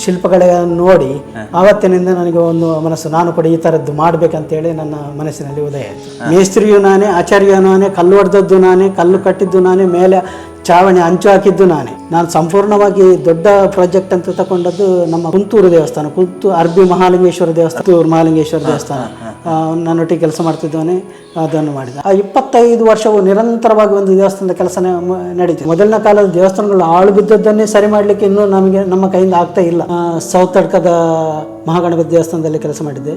ಶಿಲ್ಪಗಳನ್ನು ನೋಡಿ ಆವತ್ತಿನಿಂದ ನನಗೆ ಒಂದು ಮನಸ್ಸು ನಾನು ಕೂಡ ಈ ಥರದ್ದು ಮಾಡಬೇಕಂತೇಳಿ ನನ್ನ ಮನಸ್ಸಿನಲ್ಲಿ ಉದಯ ಆಯಿತು. ಮೇಸ್ತ್ರಿಯು ನಾನೇ ಆಚಾರ್ಯ ನಾನೇ ಕಲ್ಲು ಹೊಡೆದದ್ದು ನಾನೇ ಕಲ್ಲು ಕಟ್ಟಿದ್ದು ನಾನೇ ಮೇಲೆ ಚಾವಣಿ ಅಂಚು ಹಾಕಿದ್ದು ನಾನೇ. ನಾನು ಸಂಪೂರ್ಣವಾಗಿ ದೊಡ್ಡ ಪ್ರಾಜೆಕ್ಟ್ ಅಂತ ತಗೊಂಡದ್ದು ನಮ್ಮ ಕುಂತೂರು ದೇವಸ್ಥಾನ ಕುಂತು ಅರ್ಬಿ ಮಹಾಲಿಂಗೇಶ್ವರ ದೇವಸ್ಥಾನ ಮಹಾಲಿಂಗೇಶ್ವರ ದೇವಸ್ಥಾನ. ನನ್ನೊಟ್ಟಿಗೆ ಕೆಲಸ ಮಾಡ್ತಿದ್ದವನೇ ಅದನ್ನು ಮಾಡಿದ. ಆ ಇಪ್ಪತ್ತೈದು ವರ್ಷವು ನಿರಂತರವಾಗಿ ಒಂದು ದೇವಸ್ಥಾನದ ಕೆಲಸ ನಡೀತು ಮೊದಲಿನ ಕಾಲದ ದೇವಸ್ಥಾನಗಳು ಆಳು ಬಿದ್ದದ್ದನ್ನೇ ಸರಿ ಮಾಡಲಿಕ್ಕೆ ಇನ್ನೂ ನಮಗೆ ನಮ್ಮ ಕೈಯಿಂದ ಆಗ್ತಾ ಇಲ್ಲ. ಸೌತ್ ಮಹಾಗಣಪತಿ ದೇವಸ್ಥಾನದಲ್ಲಿ ಕೆಲಸ ಮಾಡಿದ್ದೆ.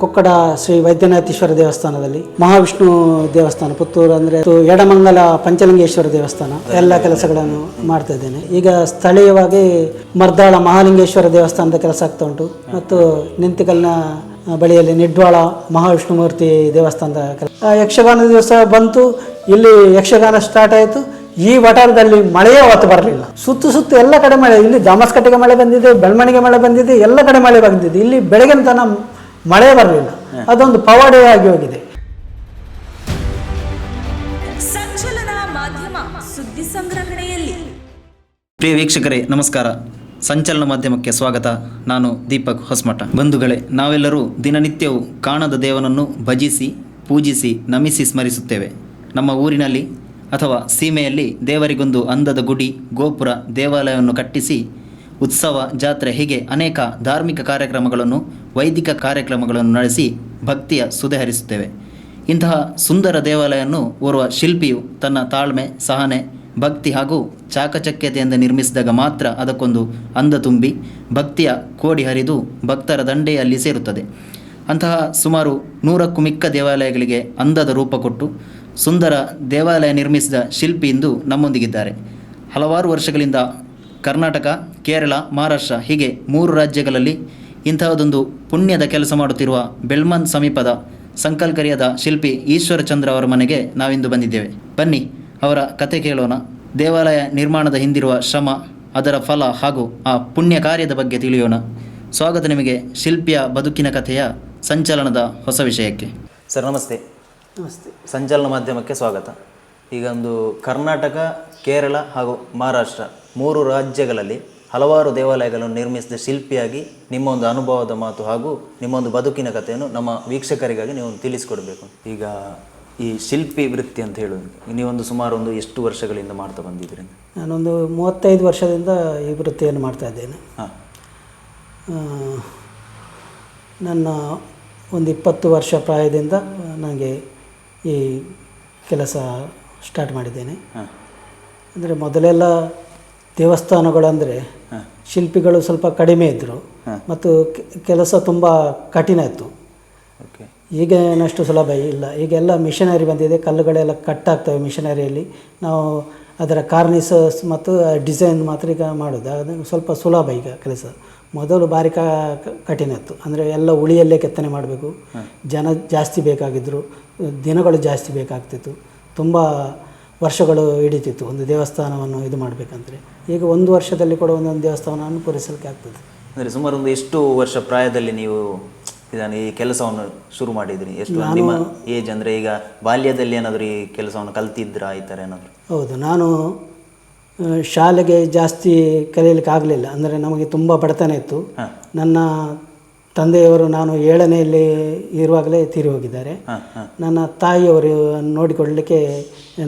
ಕೊಕ್ಕಡ ಶ್ರೀ ವೈದ್ಯನಾಥೇಶ್ವರ ದೇವಸ್ಥಾನದಲ್ಲಿ, ಮಹಾವಿಷ್ಣು ದೇವಸ್ಥಾನ, ಪುತ್ತೂರು ಅಂದರೆ ಎಡಮಂಗಲ ಪಂಚಲಿಂಗೇಶ್ವರ ದೇವಸ್ಥಾನ, ಎಲ್ಲ ಕೆಲಸಗಳನ್ನು ಮಾಡ್ತಾ ಇದ್ದೇನೆ. ಈಗ ಸ್ಥಳೀಯವಾಗಿ ಮರ್ದಾಳ ಮಹಾಲಿಂಗೇಶ್ವರ ದೇವಸ್ಥಾನದ ಕೆಲಸ ಆಗ್ತಾ ಉಂಟು. ಮತ್ತು ನಿಂತಿಕಲ್ನ ಬಳಿಯಲ್ಲಿ ನಿಡ್ವಾಳ ಮಹಾವಿಷ್ಣು ಮೂರ್ತಿ ದೇವಸ್ಥಾನದ ಕೆಲಸ ಯಕ್ಷಗಾನ ದಿವಸ ಬಂತು. ಇಲ್ಲಿ ಯಕ್ಷಗಾನ ಸ್ಟಾರ್ಟ್ ಆಯಿತು. ಈ ವಠಾರದಲ್ಲಿ ಮಳೆಯೇ ಅವತ್ತು ಬರಲಿಲ್ಲ. ಸುತ್ತು ಸುತ್ತು ಎಲ್ಲ ಕಡೆ ಮಳೆ. ಇಲ್ಲಿ ದಾಮಸ್ಕಟ್ಟೆಗೆ ಮಳೆ ಬಂದಿದೆ, ಬೆಳ್ಮಣಿಗೆ ಮಳೆ ಬಂದಿದೆ, ಎಲ್ಲ ಕಡೆ ಮಳೆ ಬಂದಿದೆ. ಇಲ್ಲಿ ಬೆಳಗಿನ ತನ ಮಳೆ ಬರಲಿಲ್ಲ. ಅದೊಂದು ಪವಾಡೆಯಾಗಿ ಆಗಿ ಹೋಗಿದೆ. ಸಂಚಲನ ಮಾಧ್ಯಮ ಸುದ್ದಿ ಸಂಗ್ರಹಣೆಯಲ್ಲಿ. ಪ್ರಿಯ ವೀಕ್ಷಕರೇ ನಮಸ್ಕಾರ. ಸಂಚಲನ ಮಾಧ್ಯಮಕ್ಕೆ ಸ್ವಾಗತ. ನಾನು ದೀಪಕ್ ಹೊಸಮಠ. ಬಂಧುಗಳೇ ನಾವೆಲ್ಲರೂ ದಿನನಿತ್ಯವೂ ಕಾಣದ ದೇವನನ್ನು ಭಜಿಸಿ ಪೂಜಿಸಿ ನಮಿಸಿ ಸ್ಮರಿಸುತ್ತೇವೆ. ನಮ್ಮ ಊರಿನಲ್ಲಿ ಅಥವಾ ಸೀಮೆಯಲ್ಲಿ ದೇವರಿಗೊಂದು ಅಂದದ ಗುಡಿ ಗೋಪುರ ದೇವಾಲಯವನ್ನು ಕಟ್ಟಿಸಿ ಉತ್ಸವ, ಜಾತ್ರೆ ಹೀಗೆ ಅನೇಕ ಧಾರ್ಮಿಕ ಕಾರ್ಯಕ್ರಮಗಳನ್ನು, ವೈದಿಕ ಕಾರ್ಯಕ್ರಮಗಳನ್ನು ನಡೆಸಿ ಭಕ್ತಿಯ ಸುದೆ ಹರಿಸುತ್ತೇವೆ. ಇಂತಹ ಸುಂದರ ದೇವಾಲಯವನ್ನು ಓರ್ವ ಶಿಲ್ಪಿಯು ತನ್ನ ತಾಳ್ಮೆ, ಸಹನೆ, ಭಕ್ತಿ ಹಾಗೂ ಚಾಕಚಕ್ಯತೆಯಿಂದ ನಿರ್ಮಿಸಿದಾಗ ಮಾತ್ರ ಅದಕ್ಕೊಂದು ಅಂದ ತುಂಬಿ ಭಕ್ತಿಯ ಕೋಡಿ ಹರಿದು ಭಕ್ತರ ದಂಡೆಯಲ್ಲಿ ಸೇರುತ್ತದೆ. ಅಂತಹ ಸುಮಾರು ನೂರಕ್ಕೂ ಮಿಕ್ಕ ದೇವಾಲಯಗಳಿಗೆ ಅಂದದ ರೂಪ ಕೊಟ್ಟು ಸುಂದರ ದೇವಾಲಯ ನಿರ್ಮಿಸಿದ ಶಿಲ್ಪಿ ಇಂದು ನಮ್ಮೊಂದಿಗಿದ್ದಾರೆ. ಹಲವಾರು ವರ್ಷಗಳಿಂದ ಕರ್ನಾಟಕ ಕೇರಳ ಮಹಾರಾಷ್ಟ್ರ ಹೀಗೆ ಮೂರು ರಾಜ್ಯಗಳಲ್ಲಿ ಇಂತಹದೊಂದು ಪುಣ್ಯದ ಕೆಲಸ ಮಾಡುತ್ತಿರುವ ಬೆಳ್ಮನ್ ಸಮೀಪದ ಸಂಕಲ್ಕರಿಯದ ಶಿಲ್ಪಿ ಈಶ್ವರಚಂದ್ರ ಅವರ ಮನೆಗೆ ನಾವಿಂದು ಬಂದಿದ್ದೇವೆ. ಬನ್ನಿ ಅವರ ಕತೆ ಕೇಳೋಣ. ದೇವಾಲಯ ನಿರ್ಮಾಣದ ಹಿಂದಿರುವ ಶ್ರಮ ಅದರ ಫಲ ಹಾಗೂ ಆ ಪುಣ್ಯ ಕಾರ್ಯದ ಬಗ್ಗೆ ತಿಳಿಯೋಣ. ಸ್ವಾಗತ ನಿಮಗೆ ಶಿಲ್ಪಿಯ ಬದುಕಿನ ಕಥೆಯ ಸಂಚಲನದ ಹೊಸ ವಿಷಯಕ್ಕೆ. ಸರ್ ನಮಸ್ತೆ. ನಮಸ್ತೆ. ಸಂಚಲನ ಮಾಧ್ಯಮಕ್ಕೆ ಸ್ವಾಗತ. ಈಗ ಒಂದು ಕರ್ನಾಟಕ ಕೇರಳ ಹಾಗೂ ಮಹಾರಾಷ್ಟ್ರ ಮೂರು ರಾಜ್ಯಗಳಲ್ಲಿ ಹಲವಾರು ದೇವಾಲಯಗಳನ್ನು ನಿರ್ಮಿಸಿದ ಶಿಲ್ಪಿಯಾಗಿ ನಿಮ್ಮ ಒಂದು ಅನುಭವದ ಮಾತು ಹಾಗೂ ನಿಮ್ಮ ಒಂದು ಬದುಕಿನ ಕಥೆಯನ್ನು ನಮ್ಮ ವೀಕ್ಷಕರಿಗಾಗಿ ನೀವು ತಿಳಿಸಿಕೊಡಬೇಕು. ಈಗ ಈ ಶಿಲ್ಪಿ ವೃತ್ತಿ ಅಂತ ಹೇಳೋದು ನೀವೊಂದು ಸುಮಾರು ಒಂದು ಎಷ್ಟು ವರ್ಷಗಳಿಂದ ಮಾಡ್ತಾ ಬಂದಿದ್ದೀರಿ? ನಾನೊಂದು ಮೂವತ್ತೈದು ವರ್ಷದಿಂದ ಈ ವೃತ್ತಿಯನ್ನು ಮಾಡ್ತಾ ಇದ್ದೇನೆ. ಹಾಂ. ನನ್ನ ಒಂದು ಇಪ್ಪತ್ತು ವರ್ಷ ಪ್ರಾಯದಿಂದ ನನಗೆ ಈ ಕೆಲಸ ಸ್ಟಾರ್ಟ್ ಮಾಡಿದ್ದೇನೆ. ಅಂದರೆ ಮೊದಲೆಲ್ಲ ದೇವಸ್ಥಾನಗಳಂದರೆ ಶಿಲ್ಪಿಗಳು ಸ್ವಲ್ಪ ಕಡಿಮೆ ಇದ್ದರು ಮತ್ತು ಕೆಲಸ ತುಂಬ ಕಠಿಣ ಇತ್ತು. ಓಕೆ. ಈಗ ಏನಷ್ಟು ಸುಲಭ ಇಲ್ಲ. ಈಗೆಲ್ಲ ಮಿಷನರಿ ಬಂದಿದೆ. ಕಲ್ಲುಗಳೆಲ್ಲ ಕಟ್ ಆಗ್ತವೆ ಮಿಷನರಿಯಲ್ಲಿ. ನಾವು ಅದರ ಕಾರ್ನಿಸಸ್ ಮತ್ತು ಡಿಸೈನ್ ಮಾತ್ರ ಈಗ ಮಾಡೋದು. ಅದನ್ನು ಸ್ವಲ್ಪ ಸುಲಭ ಈಗ ಕೆಲಸ. ಮೊದಲು ಭಾರಿ ಕಠಿಣ ಇತ್ತು. ಅಂದರೆ ಎಲ್ಲ ಉಳಿಯಲ್ಲೇ ಕೆತ್ತನೆ ಮಾಡಬೇಕು. ಜನ ಜಾಸ್ತಿ ಬೇಕಾಗಿದ್ದರು ದಿನಗಳು ಜಾಸ್ತಿ ಬೇಕಾಗ್ತಿತ್ತು. ತುಂಬ ವರ್ಷಗಳು ಹಿಡಿತಿತ್ತು. ಒಂದು ದೇವಸ್ಥಾನವನ್ನು ಇದು ಮಾಡಬೇಕಂದ್ರೆ. ಈಗ ಒಂದು ವರ್ಷದಲ್ಲಿ ಕೂಡ ಒಂದೊಂದು ದೇವಸ್ಥಾನವನ್ನು ಪೂರೈಸಲಿಕ್ಕೆ ಆಗ್ತದೆ. ಅಂದರೆ ಸುಮಾರು ಒಂದು ಎಷ್ಟು ವರ್ಷ ಪ್ರಾಯದಲ್ಲಿ ನೀವು ಇದನ್ನು ಈ ಕೆಲಸವನ್ನು ಶುರು ಮಾಡಿದ್ರಿ? ಎಷ್ಟು ನಿಮ್ಮ ಏಜ್ ಅಂದರೆ ಈಗ ಬಾಲ್ಯದಲ್ಲಿ ಏನಾದರೂ ಈ ಕೆಲಸವನ್ನು ಕಲ್ತಿದ್ರಾ ಈ ಥರ ಏನಾದರೂ? ಹೌದು. ನಾನು ಶಾಲೆಗೆ ಜಾಸ್ತಿ ಕಲಿಯಲಿಕ್ಕೆ ಆಗಲಿಲ್ಲ. ಅಂದರೆ ನಮಗೆ ತುಂಬ ಬಡತನ ಇತ್ತು. ನನ್ನ ತಂದೆಯವರು ನಾನು ಏಳನೆಯಲ್ಲಿ ಇರುವಾಗಲೇ ತೀರಿ ಹೋಗಿದ್ದಾರೆ. ನನ್ನ ತಾಯಿಯವರು ನೋಡಿಕೊಳ್ಳಲಿಕ್ಕೆ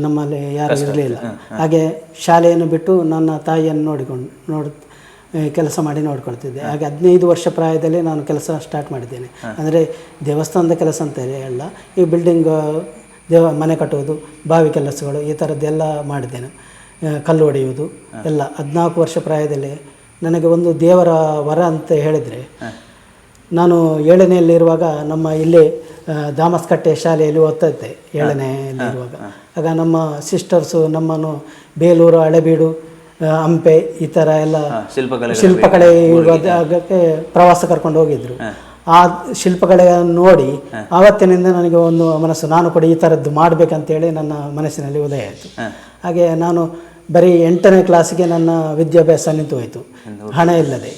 ನಮ್ಮಲ್ಲಿ ಯಾರು ಇರಲಿಲ್ಲ. ಹಾಗೆ ಶಾಲೆಯನ್ನು ಬಿಟ್ಟು ನನ್ನ ತಾಯಿಯನ್ನು ನೋಡಿಕೊಂಡು ನೋಡ್ ಕೆಲಸ ಮಾಡಿ ನೋಡ್ಕೊಳ್ತಿದ್ದೆ. ಹಾಗೆ ಹದಿನೈದು ವರ್ಷ ಪ್ರಾಯದಲ್ಲಿ ನಾನು ಕೆಲಸ ಸ್ಟಾರ್ಟ್ ಮಾಡಿದ್ದೇನೆ. ಅಂದರೆ ದೇವಸ್ಥಾನದ ಕೆಲಸ ಅಂತ ಹೇಳಲ್ಲ ಈ ಬಿಲ್ಡಿಂಗ್ ದೇವ ಮನೆ ಕಟ್ಟುವುದು ಬಾವಿ ಕೆಲಸಗಳು ಈ ಥರದ್ದೆಲ್ಲ ಮಾಡಿದ್ದೇನೆ. ಕಲ್ಲು ಹೊಡೆಯುವುದು ಎಲ್ಲ ಹದಿನಾಲ್ಕು ವರ್ಷ ಪ್ರಾಯದಲ್ಲಿ ನನಗೆ ಒಂದು ದೇವರ ವರ ಅಂತ ಹೇಳಿದರೆ ನಾನು ಏಳನೆಯಲ್ಲಿರುವಾಗ ನಮ್ಮ ಇಲ್ಲಿ ದಾಮಸ್ಕಟ್ಟೆ ಶಾಲೆಯಲ್ಲಿ ಓದ್ತಾ ಇದ್ದೆ ಏಳನೆಯಲ್ಲಿರುವಾಗ ಆಗ ನಮ್ಮ ಸಿಸ್ಟರ್ಸು ನಮ್ಮನ್ನು ಬೇಲೂರು ಹಳೆಬೀಡು ಹಂಪೆ ಈ ಥರ ಎಲ್ಲ ಶಿಲ್ಪಕಲೆ ಶಿಲ್ಪಕಲೆ ಜಾಗಕ್ಕೆ ಪ್ರವಾಸ ಕರ್ಕೊಂಡು ಹೋಗಿದ್ರು. ಆ ಶಿಲ್ಪಕಲೆಯನ್ನು ನೋಡಿ ಆವತ್ತಿನಿಂದ ನನಗೆ ಒಂದು ಮನಸ್ಸು ನಾನು ಕೂಡ ಈ ಥರದ್ದು ಮಾಡಬೇಕಂತೇಳಿ ನನ್ನ ಮನಸ್ಸಿನಲ್ಲಿ ಉದಯ ಆಯಿತು. ಹಾಗೆ ನಾನು ಬರೀ ಎಂಟನೇ ಕ್ಲಾಸಿಗೆ ನನ್ನ ವಿದ್ಯಾಭ್ಯಾಸ ನಿಂತು ಹೋಯಿತು. ಹಣ ಇಲ್ಲದೆ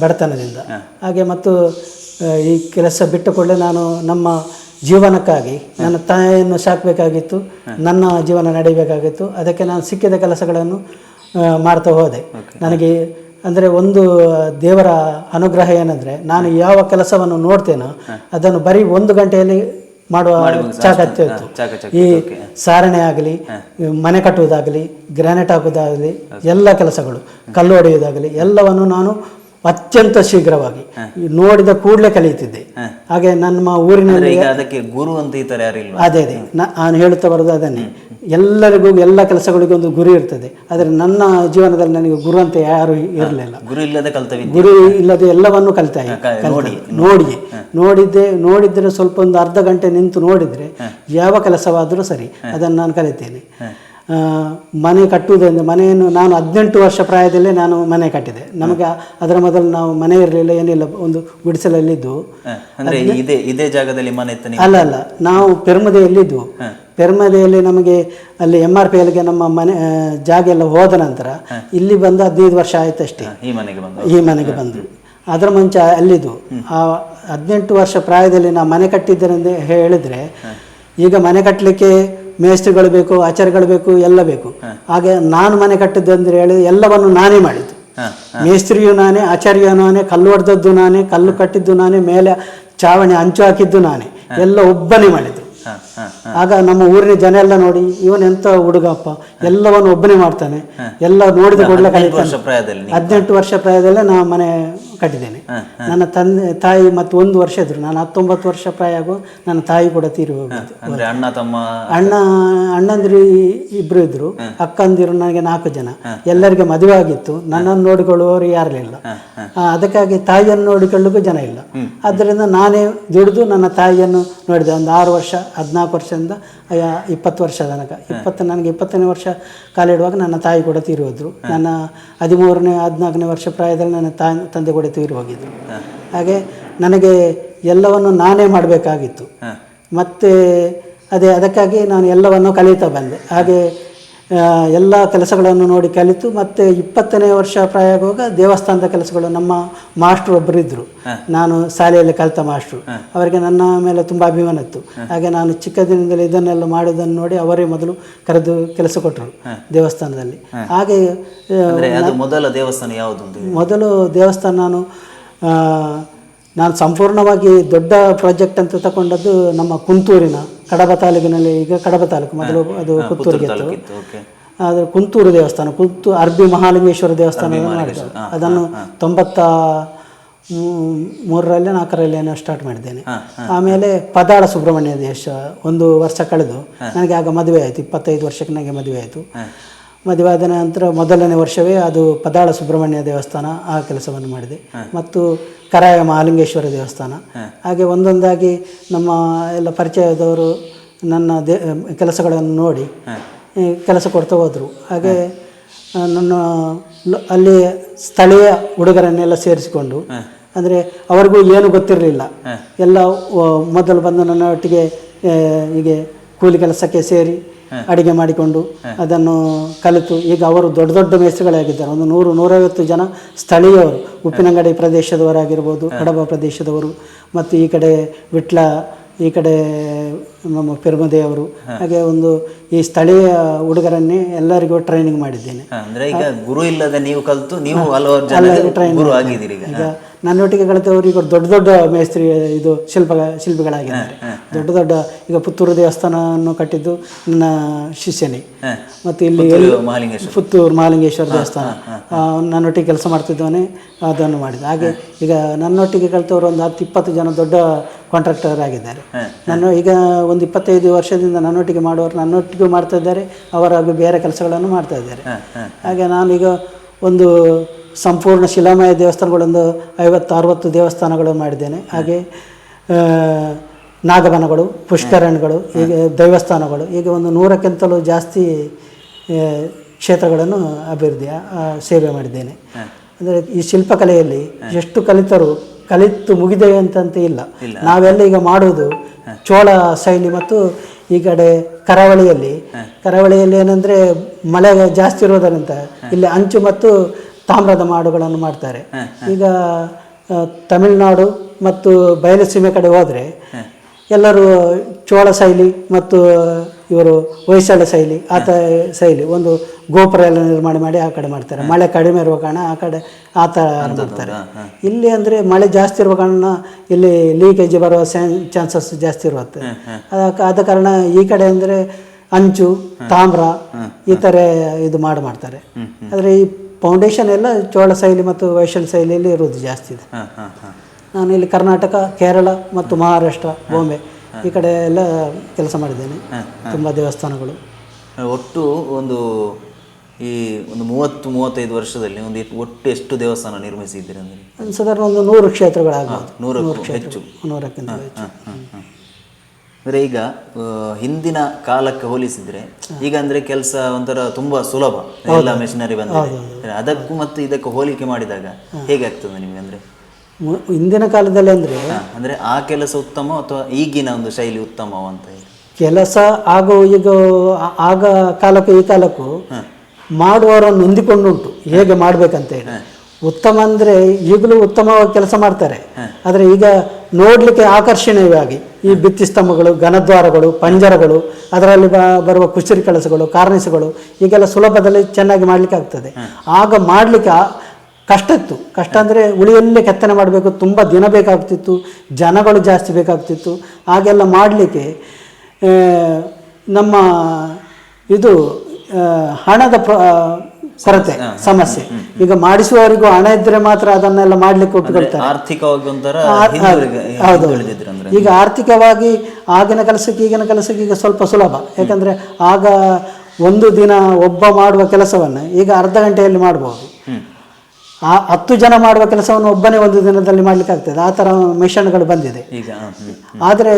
ಬಡತನದಿಂದ. ಹಾಗೆ ಮತ್ತು ಈ ಕೆಲಸ ಬಿಟ್ಟ ಕೂಡಲೇ ನಾನು ನಮ್ಮ ಜೀವನಕ್ಕಾಗಿ ನನ್ನ ತಾಯಿಯನ್ನು ಸಾಕಬೇಕಾಗಿತ್ತು ನನ್ನ ಜೀವನ ನಡೀಬೇಕಾಗಿತ್ತು ಅದಕ್ಕೆ ನಾನು ಸಿಕ್ಕಿದ ಕೆಲಸಗಳನ್ನು ಮಾಡ್ತಾ ಹೋದೆ. ನನಗೆ ಅಂದರೆ ಒಂದು ದೇವರ ಅನುಗ್ರಹ ಏನಂದರೆ ನಾನು ಯಾವ ಕೆಲಸವನ್ನು ನೋಡ್ತೇನೋ ಅದನ್ನು ಬರೀ ಒಂದು ಗಂಟೆಯಲ್ಲಿ ಮಾಡುವ ಚಾಕತ್ಯ ಈ ಸಾರಣೆ ಆಗಲಿ ಮನೆ ಕಟ್ಟುವುದಾಗಲಿ ಗ್ರಾನೈಟ್ ಹಾಕುವುದಾಗಲಿ ಎಲ್ಲ ಕೆಲಸಗಳು ಕಲ್ಲು ಹೊಡೆಯುವುದಾಗಲಿ ಎಲ್ಲವನ್ನು ನಾನು ಅತ್ಯಂತ ಶೀಘ್ರವಾಗಿ. ನೋಡಿದ ಕೂಡಲೇ ಕಲಿಯುತ್ತಿದ್ದೆ. ಹಾಗೆ ನಮ್ಮ ಊರಿನಲ್ಲಿ ಅದಕ್ಕೆ ಗುರು ಅಂತ ಈ ತರ ಯಾರು ಇಲ್ವಾ? ಅದೇ ಅದೇ. ನಾನು ಹೇಳುತ್ತಾ ಬರೋದು ಅದನ್ನೇ. ಎಲ್ಲರಿಗೂ ಎಲ್ಲ ಕೆಲಸಗಳಿಗೂ ಒಂದು ಗುರಿ ಇರ್ತದೆ. ಆದರೆ ನನ್ನ ಜೀವನದಲ್ಲಿ ನನಗೆ ಗುರು ಅಂತ ಯಾರು ಇರಲಿಲ್ಲ. ಗುರು ಇಲ್ಲದೆ ಕಲ್ತವಿದ್ದೆ ಗುರು ಇಲ್ಲದೆ ಎಲ್ಲವನ್ನು ಕಲಿತಾ ನೋಡಿ ನೋಡಿ. ನೋಡಿದ್ದೆ ನೋಡಿದ್ರೆ ಸ್ವಲ್ಪ ಒಂದು ಅರ್ಧ ಗಂಟೆ ನಿಂತು ನೋಡಿದ್ರೆ ಯಾವ ಕೆಲಸವಾದರೂ ಸರಿ. ಅದನ್ನು ನಾನು ಕಲಿತೇನೆ. ಮನೆ ಕಟ್ಟುವುದರಿಂದ ಮನೆಯನ್ನು ನಾನು ಹದಿನೆಂಟು ವರ್ಷ ಪ್ರಾಯದಲ್ಲೇ ನಾನು ಮನೆ ಕಟ್ಟಿದೆ. ನಮಗೆ ಅದರ ಮೊದಲು ನಾವು ಮನೆ ಇರಲಿಲ್ಲ ಏನಿಲ್ಲ ಒಂದು ಗುಡಿಸಲಲ್ಲಿದ್ದು. ಅಂದ್ರೆ ಇದೇ ಇದೇ ಜಾಗದಲ್ಲಿ ಮನೆ ಇತ್ತ ಅಲ್ಲ ಅಲ್ಲ ನಾವು ಪೆರ್ಮದೆಯಲ್ಲಿದ್ದು. ಪೆರ್ಮದೆಯಲ್ಲಿ ನಮಗೆ ಅಲ್ಲಿ ಎಂ ಆರ್ ಪಿ ಎಲ್ಗೆ ನಮ್ಮ ಮನೆ ಜಾಗ ಎಲ್ಲ ಹೋದ ನಂತರ ಇಲ್ಲಿ ಬಂದು ಹದಿನೈದು ವರ್ಷ ಆಯ್ತಷ್ಟೇ ಈ ಮನೆಗೆ ಬಂದು. ಈ ಮನೆಗೆ ಬಂದು. ಅದರ ಮುಂಚೆ ಅಲ್ಲಿದ್ದು. ಆ ಹದಿನೆಂಟು ವರ್ಷ ಪ್ರಾಯದಲ್ಲಿ ನಾವು ಮನೆ ಕಟ್ಟಿದ್ದೇನೆಂದು ಹೇಳಿದ್ರೆ ಈಗ ಮನೆ ಕಟ್ಟಲಿಕ್ಕೆ ಮೇಸ್ತ್ರಿಗಳು ಬೇಕು ಆಚಾರ್ಯಗಳು ಬೇಕು ಎಲ್ಲ ಬೇಕು. ಹಾಗೆ ನಾನು ಮನೆ ಕಟ್ಟಿದ್ದು ಅಂದ್ರೆ ಹೇಳಿ ಎಲ್ಲವನ್ನು ನಾನೇ ಮಾಡಿದ್ದು. ಮೇಸ್ತ್ರಿಯು ನಾನೇ ಆಚಾರ್ಯ ನಾನೇ ಕಲ್ಲು ಹೊಡೆದದ್ದು ನಾನೇ ಕಲ್ಲು ಕಟ್ಟಿದ್ದು ನಾನೇ ಮೇಲೆ ಚಾವಣಿ ಅಂಚು ಹಾಕಿದ್ದು ನಾನೇ. ಎಲ್ಲ ಒಬ್ಬನೇ ಮಾಡಿದ್ದು. ಆಗ ನಮ್ಮ ಊರಿನ ಜನ ಎಲ್ಲ ನೋಡಿ ಇವನ್ ಎಂತ ಹುಡುಗಪ್ಪ? ಎಲ್ಲವನ್ನು ಒಬ್ಬನೇ ಮಾಡ್ತಾನೆ. ಎಲ್ಲ ನೋಡಿದ ಕೂಡಲೇ ಹದಿನೆಂಟು ವರ್ಷ ಪ್ರಾಯದಲ್ಲಿ ನೀವು. ಹದಿನೆಂಟು ವರ್ಷ ಪ್ರಾಯದಲ್ಲೇ ನಾ ಮನೆ ಕಟ್ಟಿದ್ದೇನೆ. ನನ್ನ ತಂದೆ ತಾಯಿ ಮತ್ತು ಒಂದು ವರ್ಷ ಇದ್ರು. ನಾನು ಹತ್ತೊಂಬತ್ತು ವರ್ಷ ಪ್ರಾಯ ಆಗೋ ನನ್ನ ತಾಯಿ ಕೂಡ ತೀರಿ ಹೋಗಿದ್ದು ಅಣ್ಣ ತಮ್ಮ ಅಣ್ಣ ಅಣ್ಣಂದಿರು ಇಬ್ರು ಇದ್ರು. ಅಕ್ಕಂದಿರು ನನಗೆ ನಾಲ್ಕು ಜನ. ಎಲ್ಲರಿಗೆ ಮದುವೆ ಆಗಿತ್ತು. ನನ್ನನ್ನು ನೋಡಿಕೊಳ್ಳುವವರು ಯಾರಿಲ್ಲ ಅದಕ್ಕಾಗಿ ತಾಯಿಯನ್ನು ನೋಡಿಕೊಳ್ಳಿಕ್ಕೂ ಜನ ಇಲ್ಲ. ಆದ್ದರಿಂದ ನಾನೇ ದುಡಿದು ನನ್ನ ತಾಯಿಯನ್ನು ನೋಡಿದೆ. ಒಂದು ಆರು ವರ್ಷ ಹದಿನಾಲ್ಕು ವರ್ಷದಿಂದ ಇಪ್ಪತ್ತು ವರ್ಷ ತನಕ. ಇಪ್ಪತ್ತು ನನಗೆ ಇಪ್ಪತ್ತನೇ ವರ್ಷ ಕಾಲಿಡುವಾಗ ನನ್ನ ತಾಯಿ ಕೂಡ ತೀರಿ ಹೋದ್ರು. ನನ್ನ ಹದಿಮೂರನೇ ಹದಿನಾಲ್ಕನೇ ವರ್ಷ ಪ್ರಾಯದಲ್ಲಿ ನನ್ನ ತಾಯಿ ತಂದೆ ಕೂಡ ತೀರಿ ಹೋಗಿದ್ರು. ಹಾಗೆ ನನಗೆ ಎಲ್ಲವನ್ನು ನಾನೇ ಮಾಡಬೇಕಾಗಿತ್ತು. ಮತ್ತು ಅದೇ ಅದಕ್ಕಾಗಿ ನಾನು ಎಲ್ಲವನ್ನು ಕಲಿತಾ ಬಂದೆ. ಹಾಗೆ ಎಲ್ಲ ಕೆಲಸಗಳನ್ನು ನೋಡಿ ಕಲಿತು ಮತ್ತು ಇಪ್ಪತ್ತನೇ ವರ್ಷ ಪ್ರಾಯ ಆಗುವಾಗ ದೇವಸ್ಥಾನದ ಕೆಲಸಗಳು ನಮ್ಮ ಮಾಸ್ಟ್ರು ಒಬ್ಬರು ಇದ್ದರು ನಾನು ಶಾಲೆಯಲ್ಲಿ ಕಲಿತ ಮಾಸ್ಟ್ರು. ಅವರಿಗೆ ನನ್ನ ಮೇಲೆ ತುಂಬ ಅಭಿಮಾನ ಇತ್ತು. ಹಾಗೆ ನಾನು ಚಿಕ್ಕದಿನಿಂದಲೇ ಇದನ್ನೆಲ್ಲ ಮಾಡೋದನ್ನು ನೋಡಿ ಅವರೇ ಮೊದಲು ಕರೆದು ಕೆಲಸ ಕೊಟ್ಟರು ದೇವಸ್ಥಾನದಲ್ಲಿ. ಹಾಗೆ ಮೊದಲ ದೇವಸ್ಥಾನ ಯಾವುದು ಮೊದಲು ದೇವಸ್ಥಾನ ನಾನು ನಾನು ಸಂಪೂರ್ಣವಾಗಿ ದೊಡ್ಡ ಪ್ರಾಜೆಕ್ಟ್ ಅಂತ ತಗೊಂಡದ್ದು ನಮ್ಮ ಕುಂತೂರಿನ ಕಡಬ ತಾಲೂಕಿನಲ್ಲಿ ಈಗ ಕಡಬ ತಾಲೂಕು ಮೊದಲು ಅದು ಪುತ್ತೂರಿಗೆ ಇತ್ತು. ಇತ್ತು ಓಕೆ ಅದು ಕುಂತೂರು ದೇವಸ್ಥಾನ ಕುಂತು ಅರ್ಬಿ ಮಹಾಲಿಂಗೇಶ್ವರ ದೇವಸ್ಥಾನ ಅದನ್ನು ತೊಂಬತ್ತ ಮೂರರಲ್ಲಿ ನಾಲ್ಕರಲ್ಲಿ ಏನೋ ಸ್ಟಾರ್ಟ್ ಮಾಡಿದ್ದೇನೆ. ಆಮೇಲೆ ಪದಾಳ ಸುಬ್ರಹ್ಮಣ್ಯ ದೇಶ ಒಂದು ವರ್ಷ ಕಳೆದು ನನಗೆ ಆಗ ಮದುವೆ ಆಯಿತು ಇಪ್ಪತ್ತೈದು ವರ್ಷಕ್ಕೆ ನನಗೆ ಮದುವೆ ಆಯಿತು. ಮದುವೆ ಆದ ನಂತರ ಮೊದಲನೇ ವರ್ಷವೇ ಅದು ಪದಾಳ ಸುಬ್ರಹ್ಮಣ್ಯ ದೇವಸ್ಥಾನ ಆ ಕೆಲಸವನ್ನು ಮಾಡಿದೆ. ಮತ್ತು ಕರಾಯ ಮಹಾಲಿಂಗೇಶ್ವರ ದೇವಸ್ಥಾನ. ಹಾಗೆ ಒಂದೊಂದಾಗಿ ನಮ್ಮ ಎಲ್ಲ ಪರಿಚಯದವರು ನನ್ನ ದೇ ಕೆಲಸಗಳನ್ನು ನೋಡಿ ಕೆಲಸ ಕೊಡ್ತಾ ಹೋದರು. ಹಾಗೆ ನನ್ನ ಅಲ್ಲಿ ಸ್ಥಳೀಯ ಹುಡುಗರನ್ನೆಲ್ಲ ಸೇರಿಸಿಕೊಂಡು ಅಂದರೆ ಅವರಿಗೂ ಏನು ಗೊತ್ತಿರಲಿಲ್ಲ. ಎಲ್ಲ ಮೊದಲು ಬಂದು ನನ್ನ ಒಟ್ಟಿಗೆ ಹೀಗೆ ಕೂಲಿ ಕೆಲಸಕ್ಕೆ ಸೇರಿ ಅಡಿಗೆ ಮಾಡಿಕೊಂಡು ಅದನ್ನು ಕಲಿತು. ಈಗ ಅವರು ದೊಡ್ಡ ದೊಡ್ಡ ಮೇಸ್ತ್ರಿಗಳಾಗಿದ್ದಾರೆ ಒಂದು ನೂರು ನೂರೈವತ್ತು ಜನ ಸ್ಥಳೀಯವರು ಉಪ್ಪಿನಂಗಡಿ ಪ್ರದೇಶದವರಾಗಿರ್ಬೋದು ಕಡಬ ಪ್ರದೇಶದವರು ಮತ್ತು ಈ ಕಡೆ ವಿಟ್ಲ ಈ ಕಡೆ ನಮ್ಮ ಪೆರ್ಮದೆಯವರು ಹಾಗೆ ಒಂದು ಈ ಸ್ಥಳೀಯ ಹುಡುಗರನ್ನೇ ಎಲ್ಲರಿಗೂ ಟ್ರೈನಿಂಗ್ ಮಾಡಿದ್ದೇನೆ. ಅಂದ್ರೆ ಈಗ ಗುರು ಇಲ್ಲದ ನೀವು ಕಲಿತು ನೀವು ಹಲವಾರು ಜನ ಆಗಿದ್ದೀರಿ ಈಗ. ಈಗ ನನ್ನೊಟ್ಟಿಗೆ ಕಲಿತವರು ಈಗ ದೊಡ್ಡ ದೊಡ್ಡ ಮೇಸ್ತ್ರಿ ಇದು ಶಿಲ್ಪ ಶಿಲ್ಪಿಗಳಾಗಿದ್ದಾರೆ. ದೊಡ್ಡ ದೊಡ್ಡ ಈಗ ಪುತ್ತೂರು ದೇವಸ್ಥಾನವನ್ನು ಕಟ್ಟಿದ್ದು ನನ್ನ ಶಿಷ್ಯನೇ. ಮತ್ತು ಇಲ್ಲಿ ಪುತ್ತೂರು ಮಹಾಲಿಂಗೇಶ್ವರ. ದೇವಸ್ಥಾನ. ನನ್ನೊಟ್ಟಿಗೆ ಕೆಲಸ ಮಾಡ್ತಿದ್ದವನೇ ಅದನ್ನು ಮಾಡಿದ ಹಾಗೆ ಈಗ ನನ್ನೊಟ್ಟಿಗೆ ಕಲಿತವರು ಒಂದು ಹತ್ತು ಇಪ್ಪತ್ತು ಜನ ದೊಡ್ಡ ಕಾಂಟ್ರಾಕ್ಟರ್ ಆಗಿದ್ದಾರೆ. ನಾನು ಈಗ ಒಂದು ಇಪ್ಪತ್ತೈದು ವರ್ಷದಿಂದ ನನ್ನೊಟ್ಟಿಗೆ ಮಾಡುವವರು ನನ್ನೊಟ್ಟಿಗೂ ಮಾಡ್ತಾ ಇದ್ದಾರೆ ಅವರಾಗಿ ಬೇರೆ ಕೆಲಸಗಳನ್ನು ಮಾಡ್ತಾ ಇದ್ದಾರೆ. ಹಾಗೆ ನಾನೀಗ ಒಂದು ಸಂಪೂರ್ಣ ಶಿಲಾಮಯ ದೇವಸ್ಥಾನಗಳೊಂದು ಐವತ್ತು ಅರವತ್ತು ದೇವಸ್ಥಾನಗಳು ಮಾಡಿದ್ದೇನೆ. ಹಾಗೆ ಆ, ನಾಗಬನಗಳು ಪುಷ್ಕರಣಗಳು ಹೀಗೆ ದೈವಸ್ಥಾನಗಳು ಈಗ ಒಂದು ನೂರಕ್ಕಿಂತಲೂ ಜಾಸ್ತಿ ಕ್ಷೇತ್ರಗಳನ್ನು ಅಭಿವೃದ್ಧಿ ಸೇವೆ ಮಾಡಿದ್ದೇನೆ. ಅಂದರೆ ಈ ಶಿಲ್ಪಕಲೆಯಲ್ಲಿ ಎಷ್ಟು ಕಲಿತರು ಕಲಿತು ಮುಗಿದೆ ಅಂತಂತ ಇಲ್ಲ. ನಾವೆಲ್ಲ ಈಗ ಮಾಡುವುದು ಚೋಳ ಶೈಲಿ ಮತ್ತು ಈ ಕಡೆ ಕರಾವಳಿಯಲ್ಲಿ. ಕರಾವಳಿಯಲ್ಲಿ ಏನಂದ್ರೆ ಮಳೆ ಜಾಸ್ತಿ ಇರೋದರಿಂದ ಇಲ್ಲಿ ಅಂಚು ಮತ್ತು ತಾಮ್ರದ ಮಾಡುಗಳನ್ನು ಮಾಡ್ತಾರೆ. ಈಗ ತಮಿಳುನಾಡು ಮತ್ತು ಬಯಲುಸೀಮೆ ಕಡೆ ಹೋದರೆ ಎಲ್ಲರೂ ಚೋಳ ಶೈಲಿ ಮತ್ತು ಇವರು ಹೊಯ್ಸಳ ಶೈಲಿ ಆತ ಶೈಲಿ ಒಂದು ಗೋಪುರ ಎಲ್ಲ ನಿರ್ಮಾಣ ಮಾಡಿ ಆ ಕಡೆ ಮಾಡ್ತಾರೆ. ಮಳೆ ಕಡಿಮೆ ಇರುವ ಕಾರಣ ಆ ಕಡೆ ಆ ಥರ ಮಾಡ್ತಾರೆ. ಇಲ್ಲಿ ಅಂದರೆ ಮಳೆ ಜಾಸ್ತಿ ಇರುವ ಕಾರಣ ಇಲ್ಲಿ ಲೀಕೇಜ್ ಬರುವ ಚಾನ್ಸಸ್ ಜಾಸ್ತಿ ಇರುತ್ತೆ. ಆದ ಕಾರಣ ಈ ಕಡೆ ಅಂದರೆ ಅಂಚು ತಾಮ್ರ ಈ ಥರ ಇದು ಮಾಡಿ ಮಾಡ್ತಾರೆ. ಆದರೆ ಈ ಫೌಂಡೇಶನ್ ಎಲ್ಲ ಚೋಳ ಶೈಲಿ ಮತ್ತು ವೈಶಾಲ ಶೈಲಿಯಲ್ಲಿ ಇರೋದು ಜಾಸ್ತಿ ಇದೆ. ನಾನು ಇಲ್ಲಿ ಕರ್ನಾಟಕ ಕೇರಳ ಮತ್ತು ಮಹಾರಾಷ್ಟ್ರ ಬಾಂಬೆ ಈ ಕಡೆ ಎಲ್ಲ ಕೆಲಸ ಮಾಡಿದ್ದೇನೆ. ತುಂಬ ದೇವಸ್ಥಾನಗಳು. ಒಟ್ಟು ಒಂದು ಈ ಒಂದು ಮೂವತ್ತು ಮೂವತ್ತೈದು ವರ್ಷದಲ್ಲಿ ಒಂದು ಒಟ್ಟು ಎಷ್ಟು ದೇವಸ್ಥಾನ ನಿರ್ಮಿಸಿದ್ದೀರಿ ಅಂದರೆ? ಸಾಧಾರಣ ಒಂದು ನೂರು ಕ್ಷೇತ್ರಗಳಾಗುತ್ತೆ ನೂರಕ್ಕೂ ಹೆಚ್ಚು. ನೂರಕ್ಕಿಂತ ಹೆಚ್ಚು. ಅಂದರೆ ಈಗ ಹಿಂದಿನ ಕಾಲಕ್ಕೆ ಹೋಲಿಸಿದ್ರೆ ಈಗ ಅಂದರೆ ಕೆಲಸ ಒಂಥರ ತುಂಬಾ ಸುಲಭ. ಎಲ್ಲ ಮೆಷಿನರಿ ಬಂದಿದೆ. ಅದಕ್ಕೂ ಮತ್ತು ಇದಕ್ಕೂ ಹೋಲಿಕೆ ಮಾಡಿದಾಗ ಹೇಗೆ ಆಗ್ತದೆ ನಿಮಗೆ ಅಂದ್ರೆ? ಹಿಂದಿನ ಕಾಲದಲ್ಲಿ ಅಂದರೆ ಅಂದ್ರೆ ಆ ಕೆಲಸ ಉತ್ತಮ ಅಥವಾ ಈಗಿನ ಒಂದು ಶೈಲಿ ಉತ್ತಮ ಅಂತ ಕೆಲಸ ಆಗೋ ಈಗ ಆಗ ಕಾಲಕ್ಕೂ ಈ ಕಾಲಕ್ಕೂ ಮಾಡುವವರನ್ನು ಹೊಂದಿಕೊಂಡುಂಟು. ಹೇಗೆ ಮಾಡ್ಬೇಕಂತ ಹೇಳಿ. ಉತ್ತಮ ಅಂದರೆ ಈಗಲೂ ಉತ್ತಮವಾಗಿ ಕೆಲಸ ಮಾಡ್ತಾರೆ. ಆದರೆ ಈಗ ನೋಡಲಿಕ್ಕೆ ಆಕರ್ಷಣೀಯವಾಗಿ ಈ ಭಿತ್ತಿ ಸ್ತಂಭಗಳು ಘನದ್ವಾರಗಳು ಪಂಜರಗಳು ಅದರಲ್ಲಿ ಬರುವ ಕುಶರಿ ಕೆಲಸಗಳು ಕಾರ್ನಿಸ್ಗಳು ಈಗೆಲ್ಲ ಸುಲಭದಲ್ಲಿ ಚೆನ್ನಾಗಿ ಮಾಡಲಿಕ್ಕೆ ಆಗ್ತದೆ ಆಗ ಮಾಡಲಿಕ್ಕೆ ಕಷ್ಟ ಇತ್ತು. ಕಷ್ಟ ಅಂದರೆ ಉಳಿಯಲ್ಲೇ ಕೆತ್ತನೆ ಮಾಡಬೇಕು. ತುಂಬ ದಿನ ಬೇಕಾಗ್ತಿತ್ತು. ಜನಗಳು ಜಾಸ್ತಿ ಬೇಕಾಗ್ತಿತ್ತು. ಹಾಗೆಲ್ಲ ಮಾಡಲಿಕ್ಕೆ ನಮ್ಮ ಇದು ಹಣದ ಪ್ರ ಸರತೆ ಕೊರತೆ ಸಮಸ್ಯೆ. ಈಗ ಮಾಡಿಸುವವರಿಗೂ ಹಣ ಇದ್ರೆ ಮಾತ್ರ ಅದನ್ನೆಲ್ಲ ಮಾಡಲಿಕ್ಕೆ ಒಪ್ಪಿಕೊಳ್ತಾರೆ. ಆರ್ಥಿಕವಾಗಿ ಹೌದು. ಈಗ ಆರ್ಥಿಕವಾಗಿ ಆಗಿನ ಕೆಲಸಕ್ಕೆ ಈಗಿನ ಕೆಲಸಕ್ಕೆ ಈಗ ಸ್ವಲ್ಪ ಸುಲಭ. ಯಾಕಂದ್ರೆ ಆಗ ಒಂದು ದಿನ ಒಬ್ಬ ಮಾಡುವ ಕೆಲಸವನ್ನು ಈಗ ಅರ್ಧ ಗಂಟೆಯಲ್ಲಿ ಮಾಡ್ಬೋದು. ಹ್ಮ್. ಆ ಹತ್ತು ಜನ ಮಾಡುವ ಕೆಲಸವನ್ನು ಒಬ್ಬನೇ ಒಂದು ದಿನದಲ್ಲಿ ಮಾಡ್ಲಿಕ್ಕೆ ಆಗ್ತದೆ ಆ ಥರ ಮಿಷನ್ಗಳು ಬಂದಿದೆ. ಈಗ ಆದರೆ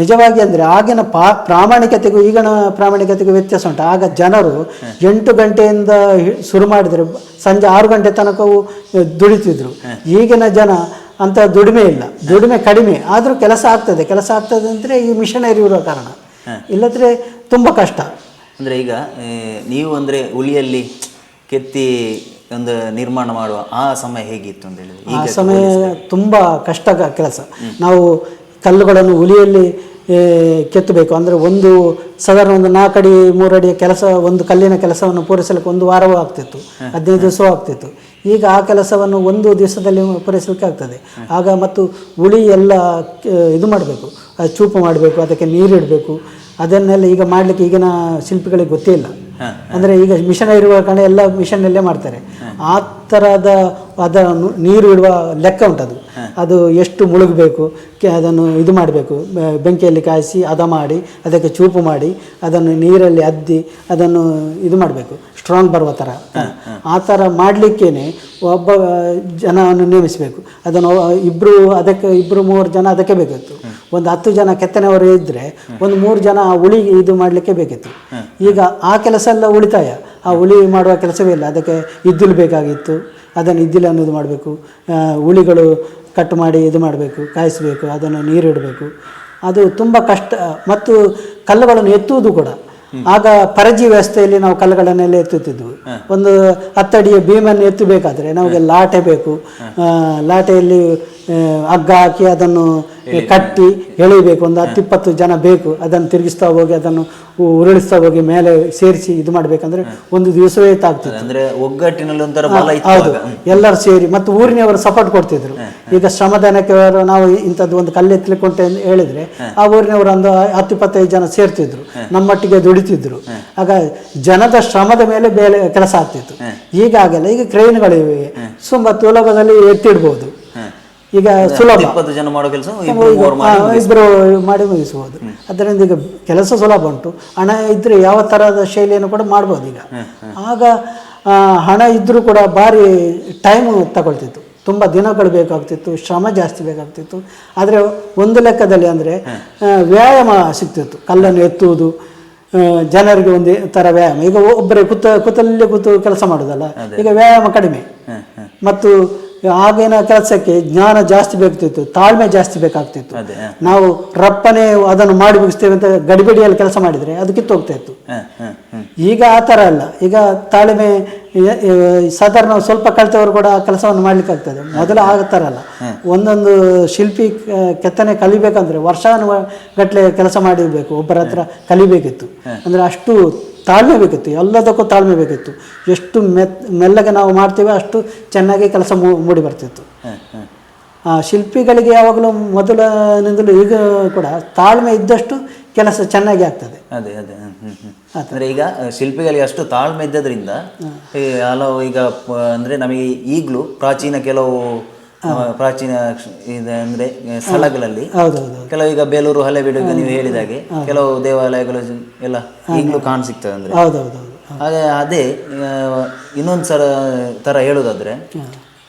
ನಿಜವಾಗಿ ಅಂದರೆ ಆಗಿನ ಪಾ ಪ್ರಾಮಾಣಿಕತೆಗೂ ಈಗಿನ ಪ್ರಾಮಾಣಿಕತೆಗೂ ವ್ಯತ್ಯಾಸ ಉಂಟು. ಆಗ ಜನರು ಎಂಟು ಗಂಟೆಯಿಂದ ಶುರು ಮಾಡಿದರೆ. ಸಂಜೆ ಆರು ಗಂಟೆ ತನಕವೂ ದುಡಿತಿದ್ರು. ಈಗಿನ ಜನ ಅಂತ ದುಡಿಮೆ ಇಲ್ಲ. ದುಡಿಮೆ ಕಡಿಮೆ. ಆದರೂ ಕೆಲಸ ಆಗ್ತದೆ. ಕೆಲಸ ಆಗ್ತದೆ ಅಂದರೆ ಈ ಮಿಷನರಿ ಇರುವ ಕಾರಣ. ಇಲ್ಲದ್ರೆ ತುಂಬ ಕಷ್ಟ. ಅಂದ್ರೆ ಈಗ ನೀವು ಅಂದ್ರೆ ಹುಲಿಯಲ್ಲಿ ಕೆತ್ತಿ ಒಂದು ನಿರ್ಮಾಣ ಮಾಡುವ ಆ ಸಮಯ ಹೇಗಿತ್ತು ಅಂತ ಹೇಳಿದ್ರೆ? ಆ ಈಗ ಸಮಯ ತುಂಬ ಕಷ್ಟ ಕ- ಕೆಲಸ ನಾವು ಕಲ್ಲುಗಳನ್ನು ಉಲಿಯಲ್ಲಿ ಏ, ಕೆತ್ತಬೇಕು. ಅಂದರೆ ಒಂದು ಸಾಧಾರಣ ಒಂದು ನಾಲ್ಕಡಿ ಮೂರಡಿ ಕೆಲಸ ಒಂದು ಕಲ್ಲಿನ ಕೆಲಸವನ್ನು ಪೂರೈಸಲಿಕ್ಕೆ ಒಂದು ವಾರವೂ ಆಗ್ತಿತ್ತು. ಹದಿನೈದು ದಿವಸವೂ ಆಗ್ತಿತ್ತು. ಈಗ ಆ ಕೆಲಸವನ್ನು ಒಂದು ದಿವಸದಲ್ಲಿ ಪೂರೈಸಲಿಕ್ಕೆ ಆಗ್ತದೆ. ಆಗ ಮತ್ತು ಉಳಿ ಎಲ್ಲ ಇದು ಮಾಡಬೇಕು. ಚೂಪು ಮಾಡಬೇಕು ಅದಕ್ಕೆ ನೀರಿಡಬೇಕು. ಅದನ್ನೆಲ್ಲ ಈಗ ಮಾಡಲಿಕ್ಕೆ ಈಗಿನ ಶಿಲ್ಪಿಗಳಿಗೆ ಗೊತ್ತೇ ಇಲ್ಲ. ಅಂದರೆ ಈಗ ಮಿಷನ್ ಇರುವ ಕಾರಣ ಎಲ್ಲ ಮಿಷನ್ನಲ್ಲೇ ಮಾಡ್ತಾರೆ. ಆ ಥರದ ಅದನ್ನು ನೀರು ಇಡುವ ಲೆಕ್ಕ ಉಂಟದು. ಅದು ಎಷ್ಟು ಮುಳುಗಬೇಕು ಕೆ- ಅದನ್ನು ಇದು ಮಾಡಬೇಕು ಬೆಂಕಿಯಲ್ಲಿ ಕಾಯಿಸಿ ಅದ ಮಾಡಿ ಅದಕ್ಕೆ ಚೂಪು ಮಾಡಿ ಅದನ್ನು ನೀರಲ್ಲಿ ಅದ್ದಿ ಅದನ್ನು ಇದು ಮಾಡಬೇಕು ಸ್ಟ್ರಾಂಗ್ ಬರುವ ಥರ ಆ ಥರ ಮಾಡಲಿಕ್ಕೇನೆ ಒಬ್ಬ ಜನವನ್ನು ನೇಮಿಸಬೇಕು. ಅದನ್ನು ಇಬ್ಬರು ಅದಕ್ಕೆ ಇಬ್ಬರು ಮೂವರು ಜನ ಅದಕ್ಕೆ ಬೇಕಿತ್ತು ಒಂದು ಹತ್ತು ಜನ ಕೆತ್ತನೆಯವರು ಇದ್ದರೆ ಒಂದು ಮೂರು ಜನ ಆ ಉಳಿ ಇದು ಮಾಡಲಿಕ್ಕೆ ಬೇಕಿತ್ತು. ಈಗ ಆ ಕೆಲಸ ಎಲ್ಲ ಉಳಿತಾಯ. ಆ ಉಳಿ ಮಾಡುವ ಕೆಲಸವೇ ಇಲ್ಲ. ಅದಕ್ಕೆ ಇದ್ದಿಲು ಬೇಕಾಗಿತ್ತು. ಅದನ್ನು ಇದ್ದಿಲ್ಲ ಅನ್ನೋದು ಮಾಡಬೇಕು. ಉಳಿಗಳು ಕಟ್ ಮಾಡಿ ಇದು ಮಾಡಬೇಕು, ಕಾಯಿಸಬೇಕು, ಅದನ್ನು ನೀರಿಡಬೇಕು. ಅದು ತುಂಬ ಕಷ್ಟ, ಮತ್ತು ಕಲ್ಲುಗಳನ್ನು ಎತ್ತುವುದು ಕೂಡ. ಆಗ ಪರಜಿ ವ್ಯವಸ್ಥೆಯಲ್ಲಿ ನಾವು ಕಲ್ಲುಗಳನ್ನೆಲ್ಲ ಎತ್ತುತ್ತಿದ್ವು ಒಂದು ಹತ್ತಡಿಯ ಭೀಮನ್ನು ಎತ್ತಬೇಕಾದ್ರೆ ನಮಗೆ ಲಾಟೆ ಬೇಕು. ಲಾಟೆಯಲ್ಲಿ ಹಗ್ಗ ಹಾಕಿ ಅದನ್ನು ಕಟ್ಟಿ ಎಳಿಬೇಕು. ಒಂದು ಹತ್ತಿಪ್ಪತ್ತು ಜನ ಬೇಕು. ಅದನ್ನು ತಿರುಗಿಸ್ತಾ ಹೋಗಿ ಅದನ್ನು ಉರುಳಿಸ್ತಾ ಹೋಗಿ ಮೇಲೆ ಸೇರಿಸಿ ಇದು ಮಾಡಬೇಕಂದ್ರೆ ಒಂದು ದಿವಸವೇ ತಾಗ್ತಿತ್ತು. ಅಂದ್ರೆ ಒಗ್ಗಟ್ಟಿನಲ್ಲಿ ಒಂಥರ ಹೌದು. ಎಲ್ಲರೂ ಸೇರಿ ಮತ್ತು ಊರಿನವರು ಸಪೋರ್ಟ್ ಕೊಡ್ತಿದ್ರು. ಈಗ ಶ್ರಮದಾನಕ್ಕೆ ಅವರು ನಾವು ಇಂಥದ್ದು ಒಂದು ಕಲ್ಲು ಎತ್ತಲಿಕ್ಕೆ ಅಂತ ಹೇಳಿದ್ರೆ ಆ ಊರಿನವರು ಒಂದು ಹತ್ತು ಇಪ್ಪತ್ತೈದು ಜನ ಸೇರ್ತಿದ್ರು. ನಮ್ಮೊಟ್ಟಿಗೆ ದುಡಿತಿದ್ರು. ಆಗ ಜನದ ಶ್ರಮದ ಮೇಲೆ ಬೇರೆ ಕೆಲಸ ಆಗ್ತಿತ್ತು. ಈಗ ಆಗಲ್ಲ ಈಗ ಕ್ರೈನ್ಗಳಿವೆ. ಸುಮ್ಮ ಸುಲಭದಲ್ಲಿ ಎತ್ತಿಡ್ಬೋದು. ಈಗ ಸುಲಭ. ಇಪ್ಪತ್ತು ಜನ ಮಾಡೋ ಕೆಲಸ ಇಬ್ಬರು ಮಾಡಿ ಮುಗಿಸ್ಬೋದು. ಅದರಿಂದ ಈಗ ಕೆಲಸ ಸುಲಭ ಉಂಟು. ಹಣ ಇದ್ರೆ ಯಾವ ಥರದ ಶೈಲಿಯನ್ನು ಕೂಡ ಮಾಡ್ಬೋದು ಈಗ. ಆಗ ಹಣ ಇದ್ರೂ ಕೂಡ ಭಾರಿ ಟೈಮ್ ತಗೊಳ್ತಿತ್ತು. ತುಂಬ ದಿನಗಳು ಬೇಕಾಗ್ತಿತ್ತು ಶ್ರಮ ಜಾಸ್ತಿ ಬೇಕಾಗ್ತಿತ್ತು. ಆದರೆ ಒಂದು ಲೆಕ್ಕದಲ್ಲಿ ಅಂದರೆ ವ್ಯಾಯಾಮ ಸಿಗ್ತಿತ್ತು. ಕಲ್ಲನ್ನು ಎತ್ತುವುದು ಜನರಿಗೆ ಒಂದು ಥರ ವ್ಯಾಯಾಮ. ಈಗ ಒಬ್ಬರೇ ಕೂತ ಕೂತಲ್ಲೇ ಕೂತು ಕೆಲಸ ಮಾಡೋದಲ್ಲ. ಈಗ ವ್ಯಾಯಾಮ ಕಡಿಮೆ. ಮತ್ತು ಆಗಿನ ಕೆಲಸಕ್ಕೆ ಜ್ಞಾನ ಜಾಸ್ತಿ ಬೇಕಿತ್ತು ತಾಳ್ಮೆ ಜಾಸ್ತಿ ಬೇಕಾಗ್ತಿತ್ತು. ನಾವು ರಪ್ಪನೆ ಅದನ್ನು ಮಾಡಿ ಮುಗಿಸ್ತೇವೆ ಅಂತ ಗಡಿಬಿಡಿಯಲ್ಲಿ ಕೆಲಸ ಮಾಡಿದರೆ ಅದು ಕಿತ್ತೋಗ್ತಾ ಇತ್ತು. ಈಗ ಆ ಥರ ಅಲ್ಲ ಈಗ ತಾಳ್ಮೆ ಸಾಧಾರಣ ಸ್ವಲ್ಪ ಕಲಿತವರು ಕೂಡ ಆ ಕೆಲಸವನ್ನು ಮಾಡ್ಲಿಕ್ಕೆ ಆಗ್ತದೆ ಮೊದಲು ಆಗತ್ತಾರಲ್ಲ ಒಂದೊಂದು ಶಿಲ್ಪಿ ಕೆತ್ತನೆ ಕಲಿಬೇಕಂದ್ರೆ ವರ್ಷಾನು ಗಟ್ಟಲೆ ಕೆಲಸ ಮಾಡಿರಬೇಕು ಒಬ್ಬರ ಹತ್ರ ಕಲಿಬೇಕಿತ್ತು. ಅಂದ್ರೆ ಅಷ್ಟು ತಾಳ್ಮೆ ಬೇಕಿತ್ತು ಎಲ್ಲದಕ್ಕೂ ತಾಳ್ಮೆ ಬೇಕಿತ್ತು. ಎಷ್ಟು ಮೆತ್ ಮೆಲ್ಲಗೆ ನಾವು ಮಾಡ್ತೇವೆ ಅಷ್ಟು ಚೆನ್ನಾಗಿ ಕೆಲಸ ಮೂಡಿ ಬರ್ತಿತ್ತು. ಶಿಲ್ಪಿಗಳಿಗೆ ಯಾವಾಗಲೂ ಮೊದಲಿನಿಂದಲೂ ಈಗ ಕೂಡ ತಾಳ್ಮೆ ಇದ್ದಷ್ಟು ಕೆಲಸ ಚೆನ್ನಾಗಿ ಆಗ್ತದೆ. ಅದೇ ಅದೇ. ಅಂದ್ರೆ ಈಗ ಶಿಲ್ಪಿಗಳಿಗೆ ಅಷ್ಟು ತಾಳ್ಮೆ ಇದ್ದದ್ರಿಂದ ಈ ಹಲವು ಈಗ ಅಂದರೆ ನಮಗೆ ಈಗಲೂ ಪ್ರಾಚೀನ ಕೆಲವು ಪ್ರಾಚೀನ ಅಂದ್ರೆ ಸ್ಥಳಗಳಲ್ಲಿ. ಕೆಲವು ಈಗ ಬೇಲೂರು ಹಳೆಬೀಡು ನೀವು ಹೇಳಿದಾಗೆ ಕೆಲವು ದೇವಾಲಯಗಳು ಎಲ್ಲ ಈಗಲೂ ಕಾಣ ಸಿಗ್ತದೆ ಅಂದ್ರೆ ಹಾಗೆ ಅದೇ ಇನ್ನೊಂದು ಸರ ಥರ ಹೇಳೋದಾದ್ರೆ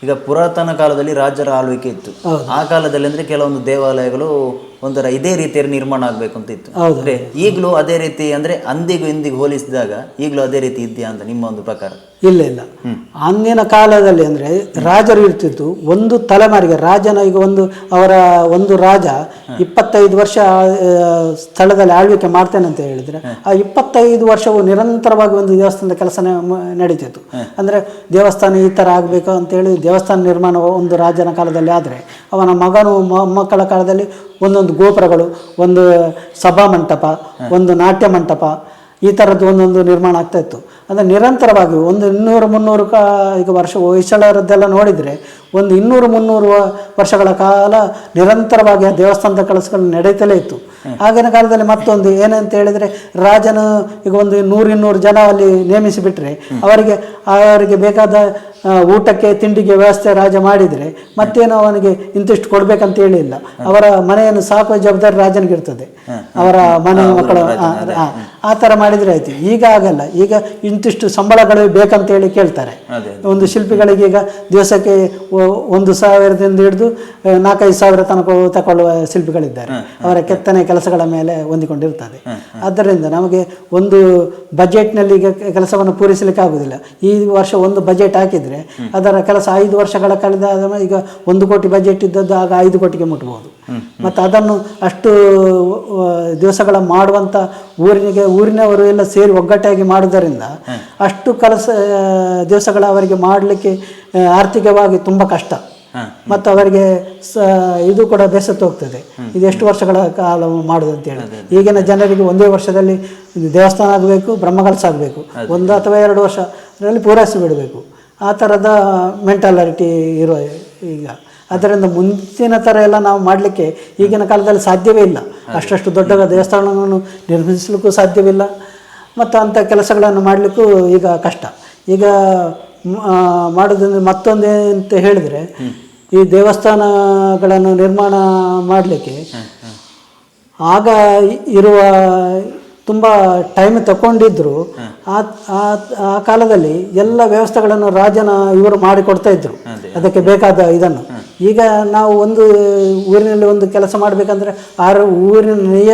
ಈಗ ಪುರಾತನ ಕಾಲದಲ್ಲಿ ರಾಜರ ಆಳ್ವಿಕೆ ಇತ್ತು. ಆ ಕಾಲದಲ್ಲಿ ಅಂದ್ರೆ ಕೆಲವೊಂದು ದೇವಾಲಯಗಳು ಒಂಥರ ಇದೇ ರೀತಿಯಲ್ಲಿ ನಿರ್ಮಾಣ ಆಗಬೇಕು ಅಂತ ಇತ್ತು. ಅಂದರೆ ಈಗಲೂ ಅದೇ ರೀತಿ ಅಂದ್ರೆ ಅಂದಿಗೂ ಇಂದಿಗೂ ಹೋಲಿಸಿದಾಗ ಈಗಲೂ ಅದೇ ರೀತಿ ಇದೆಯಾ ಅಂತ ನಿಮ್ಮ ಒಂದು ಪ್ರಕಾರ? ಇಲ್ಲ ಇಲ್ಲ. ಅಂದಿನ ಕಾಲದಲ್ಲಿ ಅಂದರೆ ರಾಜರು ಇರ್ತಿತ್ತು ಒಂದು ತಲೆಮಾರಿಗೆ ರಾಜನ ಈಗ ಒಂದು ಅವರ ಒಂದು ರಾಜ ಇಪ್ಪತ್ತೈದು ವರ್ಷ ಸ್ಥಳದಲ್ಲಿ ಆಳ್ವಿಕೆ ಮಾಡ್ತೇನೆ ಅಂತ ಹೇಳಿದ್ರೆ ಆ ಇಪ್ಪತ್ತೈದು ವರ್ಷವು ನಿರಂತರವಾಗಿ ಒಂದು ದೇವಸ್ಥಾನದ ಕೆಲಸ ನಡೀತಿತ್ತು. ಅಂದರೆ ದೇವಸ್ಥಾನ ಈ ಥರ ಆಗಬೇಕು ಅಂತೇಳಿ ದೇವಸ್ಥಾನ ನಿರ್ಮಾಣ ಒಂದು ರಾಜನ ಕಾಲದಲ್ಲಿ ಆದರೆ ಅವನ ಮಗನು ಮೊಮ್ಮಕ್ಕಳ ಕಾಲದಲ್ಲಿ ಒಂದೊಂದು ಗೋಪುರಗಳು ಒಂದು ಸಭಾ ಮಂಟಪ ಒಂದು ನಾಟ್ಯ ಮಂಟಪ ಈ ಥರದ್ದು ಒಂದೊಂದು ನಿರ್ಮಾಣ ಆಗ್ತಾ ಇತ್ತು. ಅಂದರೆ ನಿರಂತರವಾಗಿ ಒಂದು ಇನ್ನೂರು ಮುನ್ನೂರು ಕಾ ಈಗ ವರ್ಷ ಹೊಯ್ಸಳರದ್ದೆಲ್ಲ ನೋಡಿದರೆ ಒಂದು ಇನ್ನೂರು ಮುನ್ನೂರು ವರ್ಷಗಳ ಕಾಲ ನಿರಂತರವಾಗಿ ಆ ದೇವಸ್ಥಾನದ ಕೆಲಸಗಳು ನಡೀತಲೇ ಇತ್ತು. ಆಗಿನ ಕಾಲದಲ್ಲಿ ಮತ್ತೊಂದು ಏನಂತ ಹೇಳಿದರೆ ರಾಜನು ಈಗ ಒಂದು ನೂರಿನ್ನೂರು ಜನ ಅಲ್ಲಿ ನೇಮಿಸಿಬಿಟ್ರೆ ಅವರಿಗೆ ಅವರಿಗೆ ಬೇಕಾದ ಊಟಕ್ಕೆ ತಿಂಡಿಗೆ ವ್ಯವಸ್ಥೆ ರಾಜ ಮಾಡಿದರೆ ಮತ್ತೇನು ಅವನಿಗೆ ಇಂತಿಷ್ಟು ಕೊಡಬೇಕಂತ ಹೇಳಿಲ್ಲ. ಅವರ ಮನೆಯನ್ನು ಸಾಕುವ ಜವಾಬ್ದಾರಿ ರಾಜನಿಗಿರ್ತದೆ ಅವರ ಮನೆ ಮಕ್ಕಳ ಆ, ಥರ ಮಾಡಿದರೆ ಆಯ್ತು. ಈಗ ಆಗಲ್ಲ. ಈಗ ಇಂತಿಷ್ಟು ಸಂಬಳಗಳು ಬೇಕಂತ ಹೇಳಿ ಕೇಳ್ತಾರೆ. ಒಂದು ಶಿಲ್ಪಿಗಳಿಗೆ ಈಗ ದಿವಸಕ್ಕೆ ಒಂದು ಸಾವಿರದಿಂದ ಹಿಡಿದು ನಾಲ್ಕೈದು ಸಾವಿರ ತನಕ ತಗೊಳ್ಳುವ ಶಿಲ್ಪಿಗಳಿದ್ದಾರೆ. ಅವರ ಕೆತ್ತನೆ ಕೆಲಸಗಳ ಮೇಲೆ ಹೊಂದಿಕೊಂಡಿರ್ತದೆ ಆದ್ದರಿಂದ ನಮಗೆ ಒಂದು ಬಜೆಟ್ನಲ್ಲಿ ಈಗ ಕೆಲಸವನ್ನು ಪೂರೈಸಲಿಕ್ಕೆ ಆಗುವುದಿಲ್ಲ ಈ ವರ್ಷ ಒಂದು ಬಜೆಟ್ ಹಾಕಿದರೆ ಅದರ ಕೆಲಸ ಐದು ವರ್ಷಗಳ ಕಳೆದ ಈಗ ಒಂದು ಕೋಟಿ ಬಜೆಟ್ ಇದ್ದದ್ದು ಆಗ ಐದು ಕೋಟಿಗೆ ಮುಟ್ಬೋದು. ಮತ್ತು ಅದನ್ನು ಅಷ್ಟು ದಿವಸಗಳ ಮಾಡುವಂಥ ಊರಿನಿಗೆ, ಊರಿನವರು ಎಲ್ಲ ಸೇರಿ ಒಗ್ಗಟ್ಟಾಗಿ ಮಾಡುವುದರಿಂದ ಅಷ್ಟು ಕೆಲಸ ದಿವಸಗಳ ಅವರಿಗೆ ಮಾಡಲಿಕ್ಕೆ ಆರ್ಥಿಕವಾಗಿ ತುಂಬ ಕಷ್ಟ. ಮತ್ತು ಅವರಿಗೆ ಸ, ಇದು ಕೂಡ ಬೆಸತ್ತು ಹೋಗ್ತದೆ. ಇದು ಎಷ್ಟು ವರ್ಷಗಳ ಕಾಲ ಮಾಡೋದು ಅಂತ ಹೇಳಿದ್ರೆ ಈಗಿನ ಜನರಿಗೆ ಒಂದೇ ವರ್ಷದಲ್ಲಿ ದೇವಸ್ಥಾನ ಆಗಬೇಕು ಬ್ರಹ್ಮಕಲಸ ಆಗಬೇಕು ಒಂದು ಅಥವಾ ಎರಡು ವರ್ಷದಲ್ಲಿ ಪೂರೈಸಿ ಬಿಡಬೇಕು. ಆ ಥರದ ಮೆಂಟಾಲಿಟಿ ಇರೋ ಈಗ. ಅದರಿಂದ ಮುಂಚಿನ ಥರ ಎಲ್ಲ ನಾವು ಮಾಡಲಿಕ್ಕೆ ಈಗಿನ ಕಾಲದಲ್ಲಿ ಸಾಧ್ಯವೇ ಇಲ್ಲ. ಅಷ್ಟಷ್ಟು ದೊಡ್ಡ ದೇವಸ್ಥಾನಗಳನ್ನು ನಿರ್ಮಿಸಲಿಕ್ಕೂ ಸಾಧ್ಯವಿಲ್ಲ. ಮತ್ತು ಅಂಥ ಕೆಲಸಗಳನ್ನು ಮಾಡಲಿಕ್ಕೂ ಈಗ ಕಷ್ಟ. ಈಗ ಮಾಡೋದ್ರಿಂದ ಮತ್ತೊಂದೇ ಮತ್ತೊಂದು ಅಂತ ಹೇಳಿದರೆ ಈ ದೇವಸ್ಥಾನಗಳನ್ನು ನಿರ್ಮಾಣ ಮಾಡಲಿಕ್ಕೆ ಆಗ ಇರುವ ತುಂಬ ಟೈಮ್ ತಗೊಂಡಿದ್ರು ಆ ಕಾಲದಲ್ಲಿ ಎಲ್ಲ ವ್ಯವಸ್ಥೆಗಳನ್ನು ರಾಜನ ಇವರು ಮಾಡಿಕೊಡ್ತಾ ಇದ್ರು. ಅದಕ್ಕೆ ಬೇಕಾದ ಇದನ್ನು. ಈಗ ನಾವು ಒಂದು ಊರಿನಲ್ಲಿ ಒಂದು ಕೆಲಸ ಮಾಡಬೇಕಂದ್ರೆ ಆರು ಊರಿನ ನಿಯ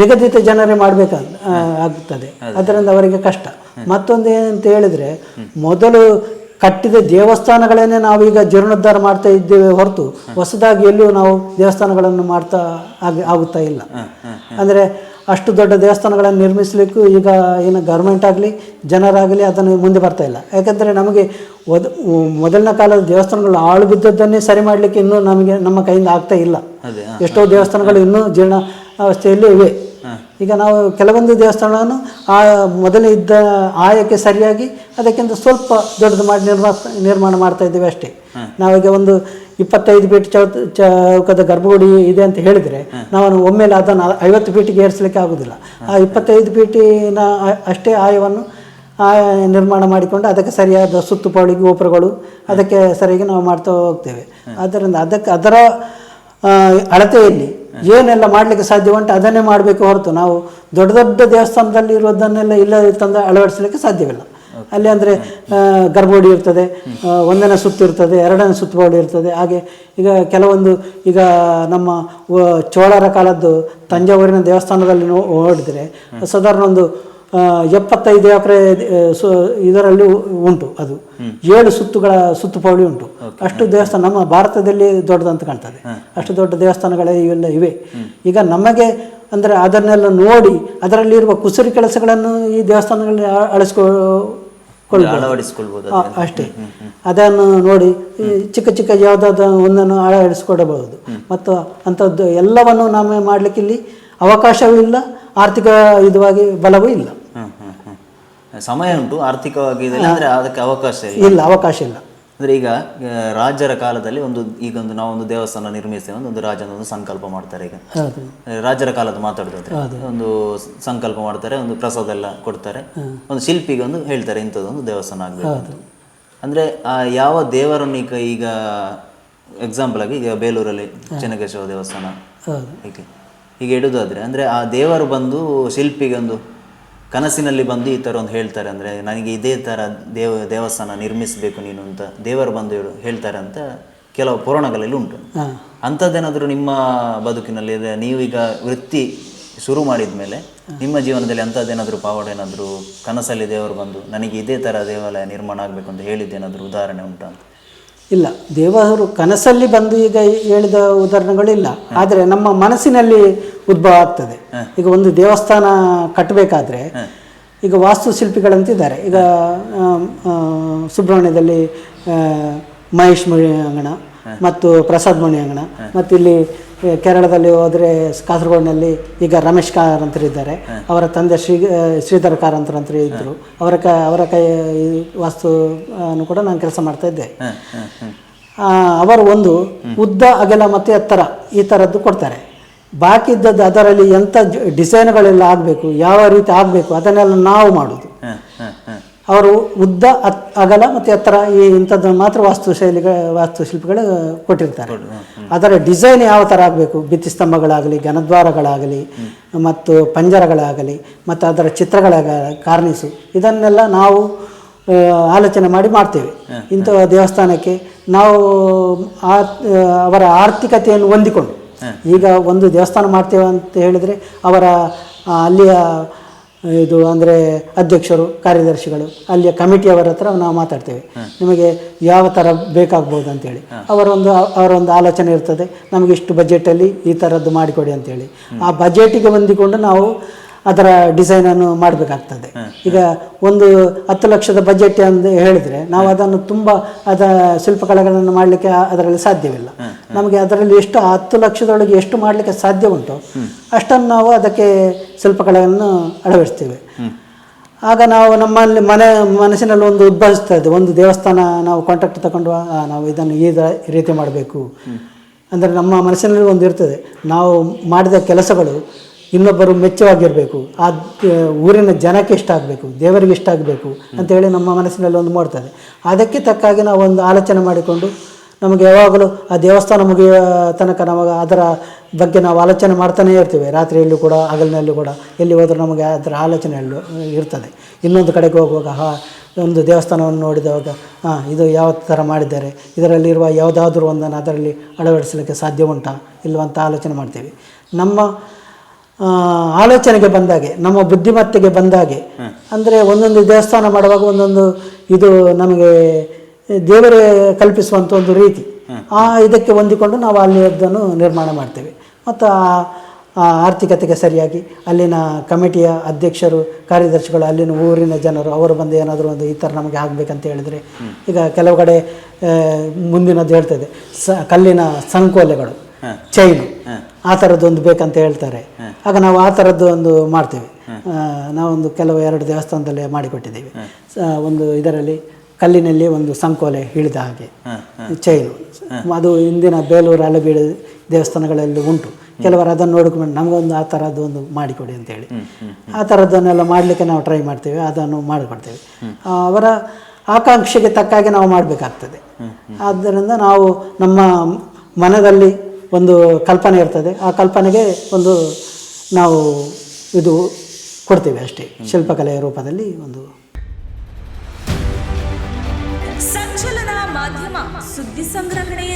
ನಿಗದಿತ ಜನರೇ ಮಾಡಬೇಕಾದ ಆಗ್ತದೆ. ಅದರಿಂದ ಅವರಿಗೆ ಕಷ್ಟ. ಮತ್ತೊಂದು ಏನಂತ ಹೇಳಿದರೆ ಮೊದಲು ಕಟ್ಟಿದ ದೇವಸ್ಥಾನಗಳನ್ನೇ ನಾವೀಗ ಜೀರ್ಣೋದ್ಧಾರ ಮಾಡ್ತಾ ಇದ್ದೇವೆ ಹೊರತು ಹೊಸದಾಗಿ ಎಲ್ಲೂ ನಾವು ದೇವಸ್ಥಾನಗಳನ್ನು ಮಾಡ್ತಾ ಆಗಿ ಆಗುತ್ತಾ ಇಲ್ಲ. ಅಂದರೆ ಅಷ್ಟು ದೊಡ್ಡ ದೇವಸ್ಥಾನಗಳನ್ನು ನಿರ್ಮಿಸಲಿಕ್ಕೂ ಈಗ ಏನು ಗೌರ್ಮೆಂಟ್ ಆಗಲಿ ಜನರಾಗಲಿ ಅದನ್ನು ಮುಂದೆ ಬರ್ತಾ ಇಲ್ಲ. ಯಾಕೆಂದರೆ ನಮಗೆ ಒದ್ ಮೊದಲಿನ ಕಾಲದ ದೇವಸ್ಥಾನಗಳು ಆಳು ಬಿದ್ದದ್ದನ್ನೇ ಸರಿ ಮಾಡಲಿಕ್ಕೆ ಇನ್ನೂ ನಮಗೆ ನಮ್ಮ ಕೈಯಿಂದ ಆಗ್ತಾ ಇಲ್ಲ. ಎಷ್ಟೋ ದೇವಸ್ಥಾನಗಳು ಇನ್ನೂ ಜೀರ್ಣ ಅವಸ್ಥೆಯಲ್ಲಿ ಇವೆ. ಈಗ ನಾವು ಕೆಲವೊಂದು ದೇವಸ್ಥಾನಗಳನ್ನು ಆ ಮೊದಲೇ ಇದ್ದ ಆಯಕ್ಕೆ ಸರಿಯಾಗಿ ಅದಕ್ಕಿಂತ ಸ್ವಲ್ಪ ದೊಡ್ಡದು ಮಾಡಿ ನಿರ್ಮಾ ನಿರ್ಮಾಣ ಮಾಡ್ತಾ ಇದ್ದೇವೆ ಅಷ್ಟೇ. ನಾವೀಗ ಒಂದು ಇಪ್ಪತ್ತೈದು ಫೀಟ್ ಚೌಕದ ಗರ್ಭಗುಡಿ ಇದೆ ಅಂತ ಹೇಳಿದರೆ ನಾವು ಒಮ್ಮೆಲೆ ಅದನ್ನು ಐವತ್ತು ಫೀಟಿಗೆ ಏರಿಸಲಿಕ್ಕೆ ಆಗೋದಿಲ್ಲ. ಆ ಇಪ್ಪತ್ತೈದು ಫೀಟಿನ ಅಷ್ಟೇ ಆಯವನ್ನು ಆ ನಿರ್ಮಾಣ ಮಾಡಿಕೊಂಡು ಅದಕ್ಕೆ ಸರಿಯಾದ ಸುತ್ತುಪಾಳಿ ಗೋಪುರಗಳು ಅದಕ್ಕೆ ಸರಿಯಾಗಿ ನಾವು ಮಾಡ್ತಾ ಹೋಗ್ತೇವೆ. ಆದ್ದರಿಂದ ಅದಕ್ಕೆ ಅದರ ಅಳತೆಯಲ್ಲಿ ಏನೆಲ್ಲ ಮಾಡಲಿಕ್ಕೆ ಸಾಧ್ಯ ಉಂಟು ಅದನ್ನೇ ಮಾಡಬೇಕು ಹೊರತು ನಾವು ದೊಡ್ಡ ದೊಡ್ಡ ದೇವಸ್ಥಾನದಲ್ಲಿ ಇರೋದನ್ನೆಲ್ಲ ಇಲ್ಲ ತಂದು ಅಳವಡಿಸಲಿಕ್ಕೆ ಸಾಧ್ಯವಿಲ್ಲ. ಅಲ್ಲಿ ಅಂದರೆ ಗರ್ಭೋಡಿ ಇರ್ತದೆ ಒಂದನೇ ಸುತ್ತು ಇರ್ತದೆ, ಎರಡನೇ ಸುತ್ತುಬೌಳಿ ಇರ್ತದೆ. ಹಾಗೆ ಈಗ ಕೆಲವೊಂದು, ಈಗ ನಮ್ಮ ಚೋಳರ ಕಾಲದ್ದು ತಂಜಾವೂರಿನ ದೇವಸ್ಥಾನದಲ್ಲಿ ನೋಡಿದರೆ ಸಾಧಾರಣ ಒಂದು ಎಪ್ಪತ್ತೈದು ಎಕರೆ ಇದರಲ್ಲಿ ಉಂಟು ಅದು. ಏಳು ಸುತ್ತುಗಳ ಸುತ್ತುಪೌಳಿ ಉಂಟು. ಅಷ್ಟು ದೇವಸ್ಥಾನ ನಮ್ಮ ಭಾರತದಲ್ಲಿ ದೊಡ್ಡದಂತ ಕಾಣ್ತದೆ. ಅಷ್ಟು ದೊಡ್ಡ ದೇವಸ್ಥಾನಗಳೇ ಇವೆಲ್ಲ ಇವೆ. ಈಗ ನಮಗೆ ಅಂದರೆ ಅದನ್ನೆಲ್ಲ ನೋಡಿ ಅದರಲ್ಲಿರುವ ಕುಸುರಿ ಕೆಲಸಗಳನ್ನು ಈ ದೇವಸ್ಥಾನಗಳಲ್ಲಿ ಅಳಿಸ್ಕೊ ಅಳವಡಿಸಿಕೊಳ್ಬೋದು ಅಷ್ಟೇ. ಅದನ್ನು ನೋಡಿ ಚಿಕ್ಕ ಚಿಕ್ಕ ಯಾವುದಾದ ಒಂದನ್ನು ಅಳವಡಿಸಿಕೊಡಬಹುದು ಮತ್ತು ಅಂಥದ್ದು ಎಲ್ಲವನ್ನು ನಾವು ಮಾಡಲಿಕ್ಕೆ ಇಲ್ಲಿ ಅವಕಾಶವೂ ಇಲ್ಲ ಆರ್ಥಿಕ ಇದುವಾಗಿ ಬಲವೂ ಇಲ್ಲ. ಸಮಯ ಉಂಟು ಆರ್ಥಿಕವಾಗಿ ಅದಕ್ಕೆ ಅವಕಾಶ ಇಲ್ಲ ಅವಕಾಶ ಇಲ್ಲ. ಅಂದ್ರೆ ಈಗ ರಾಜರ ಕಾಲದಲ್ಲಿ ಒಂದು ಈಗ ಒಂದು ನಾವೊಂದು ದೇವಸ್ಥಾನ ನಿರ್ಮಿಸ್ತೇವೆ ಅಂತ ಒಂದು ರಾಜನ ಒಂದು ಸಂಕಲ್ಪ ಮಾಡ್ತಾರೆ ಈಗ. ರಾಜರ ಕಾಲದ ಮಾತಾಡೋದಾದ್ರೆ ಒಂದು ಸಂಕಲ್ಪ ಮಾಡ್ತಾರೆ ಒಂದು ಪ್ರಸಾದ ಎಲ್ಲ ಕೊಡ್ತಾರೆ ಒಂದು ಶಿಲ್ಪಿಗೆ ಒಂದು ಹೇಳ್ತಾರೆ ಇಂಥದ್ದೊಂದು ದೇವಸ್ಥಾನ ಆಗಬೇಕು ಅಂದರೆ ಆ ಯಾವ ದೇವರನ್ನು ಈಗ ಈಗ ಎಕ್ಸಾಂಪಲ್ ಆಗಿ ಈಗ ಬೇಲೂರಲ್ಲಿ ಚೆನ್ನಕೇಶವ ದೇವಸ್ಥಾನ ಈಗ ಹೀಗೆ ಹೀಗೆ ಇಡುದಾದ್ರೆ ಅಂದ್ರೆ ಆ ದೇವರು ಬಂದು ಶಿಲ್ಪಿಗೆ ಒಂದು ಕನಸಿನಲ್ಲಿ ಬಂದು ಈ ಥರ ಒಂದು ಹೇಳ್ತಾರೆ ಅಂದ್ರೆ ನನಗೆ ಇದೇ ತರ ದೇವ ದೇವಸ್ಥಾನ ನಿರ್ಮಿಸಬೇಕು ನೀನು ಅಂತ ದೇವರು ಬಂದು ಹೇಳು- ಹೇಳ್ತಾರೆ ಅಂತ ಕೆಲವು ಪುರಾಣಗಳಲ್ಲಿ ಉಂಟು. ಅಂಥದ್ದೇನಾದರೂ ನಿಮ್ಮ ಬದುಕಿನಲ್ಲಿ ನೀವೀಗ ವೃತ್ತಿ ಶುರು ಮಾಡಿದ ಮೇಲೆ ನಿಮ್ಮ ಜೀವನದಲ್ಲಿ ಅಂಥದ್ದೇನಾದರೂ ಪಾವಡ ಏನಾದರೂ ಕನಸಲ್ಲಿ ದೇವರು ಬಂದು ನನಗೆ ಇದೇ ಥರ ದೇವಾಲಯ ನಿರ್ಮಾಣ ಆಗಬೇಕು ಅಂತ ಹೇಳಿದ್ದೇನಾದರೂ ಉದಾಹರಣೆ ಉಂಟಾ? ಅಂತ ಇಲ್ಲ. ದೇವರು ಕನಸಲ್ಲಿ ಬಂದು ಈಗ ಹೇಳಿದ ಉದಾಹರಣೆಗಳಿಲ್ಲ. ಆದರೆ ನಮ್ಮ ಮನಸ್ಸಿನಲ್ಲಿ ಉದ್ಭವ ಆಗ್ತದೆ. ಈಗ ಒಂದು ದೇವಸ್ಥಾನ ಕಟ್ಟಬೇಕಾದ್ರೆ ಈಗ ವಾಸ್ತುಶಿಲ್ಪಿಗಳಂತಿದ್ದಾರೆ. ಈಗ ಸುಬ್ರಹ್ಮಣ್ಯದಲ್ಲಿ ಮಹೇಶ್ ಮಣಿ ಅಂಗಣ ಮತ್ತು ಪ್ರಸಾದ್ ಮಣಿ ಅಂಗಣ ಮತ್ತು ಇಲ್ಲಿ ಕೇರಳದಲ್ಲಿ ಹೋದರೆ ಕಾಸರಗೋಡಿನಲ್ಲಿ ಈಗ ರಮೇಶ್ ಕಾರಂತರು ಇದ್ದಾರೆ ಅವರ ತಂದೆ ಶ್ರೀ ಶ್ರೀಧರ್ ಕಾರಂತರಂತರು ಇದ್ದರು ಅವರ ಕ ಅವರ ಕೈ ವಾಸ್ತು ಅನ್ನು ಕೂಡ ನಾನು ಕೆಲಸ ಮಾಡ್ತಾ ಇದ್ದೆ. ಅವರು ಒಂದು ಉದ್ದ ಅಗಲ ಮತ್ತು ಎತ್ತರ ಈ ಥರದ್ದು ಕೊಡ್ತಾರೆ. ಬಾಕಿ ಇದ್ದದ್ದು ಅದರಲ್ಲಿ ಎಂಥ ಡಿಸೈನ್ಗಳೆಲ್ಲ ಆಗಬೇಕು ಯಾವ ರೀತಿ ಆಗಬೇಕು ಅದನ್ನೆಲ್ಲ ನಾವು ಮಾಡೋದು. ಅವರು ಉದ್ದ ಅತ್ ಅಗಲ ಮತ್ತು ಎತ್ತರ ಈ ಇಂಥದ್ದು ಮಾತ್ರ ವಾಸ್ತು ವಾಸ್ತುಶೈಲಿಗಳ ವಾಸ್ತುಶಿಲ್ಪಿಗಳು ಕೊಟ್ಟಿರ್ತಾರೆ. ಅದರ ಡಿಸೈನ್ ಯಾವ ಥರ ಆಗಬೇಕು? ಭಿತ್ತಿ ಸ್ತಂಭಗಳಾಗಲಿ ಘನದ್ವಾರಗಳಾಗಲಿ ಮತ್ತು ಪಂಜರಗಳಾಗಲಿ ಮತ್ತು ಅದರ ಚಿತ್ರಗಳ ಕಾರ್ನಿಸು ಇದನ್ನೆಲ್ಲ ನಾವು ಆಲೋಚನೆ ಮಾಡಿ ಮಾಡ್ತೇವೆ. ಇಂಥ ದೇವಸ್ಥಾನಕ್ಕೆ ನಾವು ಆ ಅವರ ಆರ್ಥಿಕತೆಯನ್ನು ಹೊಂದಿಕೊಂಡು. ಈಗ ಒಂದು ದೇವಸ್ಥಾನ ಮಾಡ್ತೇವೆ ಅಂತ ಹೇಳಿದರೆ ಅವರ ಅಲ್ಲಿಯ ಇದು ಅಂದರೆ ಅಧ್ಯಕ್ಷರು ಕಾರ್ಯದರ್ಶಿಗಳು ಅಲ್ಲಿಯ ಕಮಿಟಿಯವರ ಹತ್ರ ನಾವು ಮಾತಾಡ್ತೇವೆ. ನಿಮಗೆ ಯಾವ ಥರ ಬೇಕಾಗ್ಬೋದು ಅಂತೇಳಿ. ಅವರೊಂದು ಅವರೊಂದು ಆಲೋಚನೆ ಇರ್ತದೆ. ನಮಗೆ ಇಷ್ಟು ಬಜೆಟಲ್ಲಿ ಈ ಥರದ್ದು ಮಾಡಿಕೊಡಿ ಅಂತೇಳಿ. ಆ ಬಜೆಟಿಗೆ ಹೊಂದಿಕೊಂಡು ನಾವು ಅದರ ಡಿಸೈನನ್ನು ಮಾಡಬೇಕಾಗ್ತದೆ. ಈಗ ಒಂದು ಹತ್ತು ಲಕ್ಷದ ಬಜೆಟ್ ಅಂತ ಹೇಳಿದರೆ ನಾವು ಅದನ್ನು ತುಂಬ ಅದ ಶಿಲ್ಪಕಲೆಗಳನ್ನು ಮಾಡಲಿಕ್ಕೆ ಅದರಲ್ಲಿ ಸಾಧ್ಯವಿಲ್ಲ. ನಮಗೆ ಅದರಲ್ಲಿ ಎಷ್ಟು ಹತ್ತು ಲಕ್ಷದೊಳಗೆ ಎಷ್ಟು ಮಾಡಲಿಕ್ಕೆ ಸಾಧ್ಯ ಉಂಟು ಅಷ್ಟನ್ನು ನಾವು ಅದಕ್ಕೆ ಶಿಲ್ಪಕಲೆಯನ್ನು ಅಳವಡಿಸ್ತೇವೆ. ಆಗ ನಾವು ನಮ್ಮಲ್ಲಿ ಮನೆ ಮನಸ್ಸಿನಲ್ಲಿ ಒಂದು ಉದ್ಭವಿಸ್ತದೆ ಒಂದು ದೇವಸ್ಥಾನ ನಾವು ಕಾಂಟ್ರಾಕ್ಟ್ ತಗೊಂಡು ನಾವು ಇದನ್ನು ಈ ರೀತಿ ಮಾಡಬೇಕು. ಅಂದರೆ ನಮ್ಮ ಮನಸ್ಸಿನಲ್ಲಿ ಒಂದು ಇರ್ತದೆ. ನಾವು ಮಾಡಿದ ಕೆಲಸಗಳು ಇನ್ನೊಬ್ಬರು ಮೆಚ್ಚವಾಗಿರಬೇಕು. ಆ ಊರಿನ ಜನಕ್ಕೆ ಇಷ್ಟ ಆಗಬೇಕು, ದೇವರಿಗೆ ಇಷ್ಟ ಆಗಬೇಕು ಅಂತೇಳಿ ನಮ್ಮ ಮನಸ್ಸಿನಲ್ಲಿ ಒಂದು ಮಾಡ್ತದೆ ಅದಕ್ಕೆ ತಕ್ಕಾಗಿ ನಾವು ಒಂದು ಆಲೋಚನೆ ಮಾಡಿಕೊಂಡು ನಮಗೆ ಯಾವಾಗಲೂ ಆ ದೇವಸ್ಥಾನ ಮುಗಿಯುವ ತನಕ ನಮಗೆ ಅದರ ಬಗ್ಗೆ ನಾವು ಆಲೋಚನೆ ಮಾಡ್ತಾನೇ ಇರ್ತೇವೆ. ರಾತ್ರಿಯಲ್ಲೂ ಕೂಡ, ಹಗಲಿನಲ್ಲೂ ಕೂಡ. ಎಲ್ಲಿ ಹೋದರೂ ನಮಗೆ ಅದರ ಆಲೋಚನೆ ಇರ್ತದೆ. ಇನ್ನೊಂದು ಕಡೆಗೆ ಹೋಗುವಾಗ, ಹಾ, ಒಂದು ದೇವಸ್ಥಾನವನ್ನು ನೋಡಿದಾಗ ಹಾಂ, ಇದು ಯಾವ ಥರ ಮಾಡಿದ್ದಾರೆ? ಇದರಲ್ಲಿರುವ ಯಾವುದಾದ್ರೂ ಒಂದನ್ನು ಅದರಲ್ಲಿ ಅಳವಡಿಸಲಿಕ್ಕೆ ಸಾಧ್ಯ ಉಂಟಾ? ಇಲ್ಲವಂತ ಆಲೋಚನೆ ಮಾಡ್ತೇವೆ. ನಮ್ಮ ಆಲೋಚನೆಗೆ ಬಂದಾಗೆ ನಮ್ಮ ಬುದ್ಧಿಮತ್ತೆಗೆ ಬಂದಾಗೆ. ಅಂದರೆ ಒಂದೊಂದು ದೇವಸ್ಥಾನ ಮಾಡುವಾಗ ಒಂದೊಂದು ಇದು ನಮಗೆ ದೇವರೇ ಕಲ್ಪಿಸುವಂಥ ಒಂದು ರೀತಿ. ಆ ಇದಕ್ಕೆ ಹೊಂದಿಕೊಂಡು ನಾವು ಅಲ್ಲಿ ಅದನ್ನು ನಿರ್ಮಾಣ ಮಾಡ್ತೇವೆ. ಮತ್ತು ಆ ಆರ್ಥಿಕತೆಗೆ ಸರಿಯಾಗಿ ಅಲ್ಲಿನ ಕಮಿಟಿಯ ಅಧ್ಯಕ್ಷರು ಕಾರ್ಯದರ್ಶಿಗಳು ಅಲ್ಲಿನ ಊರಿನ ಜನರು ಅವರು ಬಂದು ಏನಾದರೂ ಒಂದು ಈ ಥರ ನಮಗೆ ಆಗಬೇಕಂತ ಹೇಳಿದರೆ ಈಗ ಕೆಲವು ಕಡೆ ಮುಂದಿನದ್ದು ಹೇಳ್ತದೆ ಸ ಕಲ್ಲಿನ ಸಂಕೋಲೆಗಳು. ಚೈನು. ಆ ಥರದ್ದು ಒಂದು ಬೇಕಂತ ಹೇಳ್ತಾರೆ. ಆಗ ನಾವು ಆ ಥರದ್ದು ಒಂದು ಮಾಡ್ತೇವೆ. ನಾವೊಂದು ಕೆಲವು ಎರಡು ದೇವಸ್ಥಾನದಲ್ಲಿ ಮಾಡಿಕೊಟ್ಟಿದ್ದೇವೆ. ಒಂದು ಇದರಲ್ಲಿ ಕಲ್ಲಿನಲ್ಲಿ ಒಂದು ಸಂಕೋಲೆ ಹಿಡಿದ ಹಾಗೆ. ಚೈನು. ಅದು ಇಂದಿನ ಬೇಲೂರು ಹಳೆಬೀಡು ದೇವಸ್ಥಾನಗಳಲ್ಲಿ ಉಂಟು. ಕೆಲವರು ಅದನ್ನು ನೋಡಿಕೊಂಡು ನಮಗೊಂದು ಆ ಥರದ್ದು ಒಂದು ಮಾಡಿಕೊಡಿ ಅಂತೇಳಿ. ಆ ಥರದ್ದನ್ನೆಲ್ಲ ಮಾಡಲಿಕ್ಕೆ ನಾವು ಟ್ರೈ ಮಾಡ್ತೇವೆ. ಅದನ್ನು ಮಾಡಿಕೊಡ್ತೇವೆ. ಅವರ ಆಕಾಂಕ್ಷೆಗೆ ತಕ್ಕಾಗಿ ನಾವು ಮಾಡಬೇಕಾಗ್ತದೆ. ಆದ್ದರಿಂದ ನಾವು ನಮ್ಮ ಮನದಲ್ಲಿ ಒಂದು ಕಲ್ಪನೆ ಇರ್ತದೆ. ಆ ಕಲ್ಪನೆಗೆ ಒಂದು ನಾವು ಇದು ಕೊಡ್ತೇವೆ ಅಷ್ಟೇ, ಶಿಲ್ಪಕಲೆಯ ರೂಪದಲ್ಲಿ ಒಂದು. ಸಂಚಲನ ಮಾಧ್ಯಮ ಸುದ್ದಿ ಸಂಗ್ರಹಣೆಯಲ್ಲಿ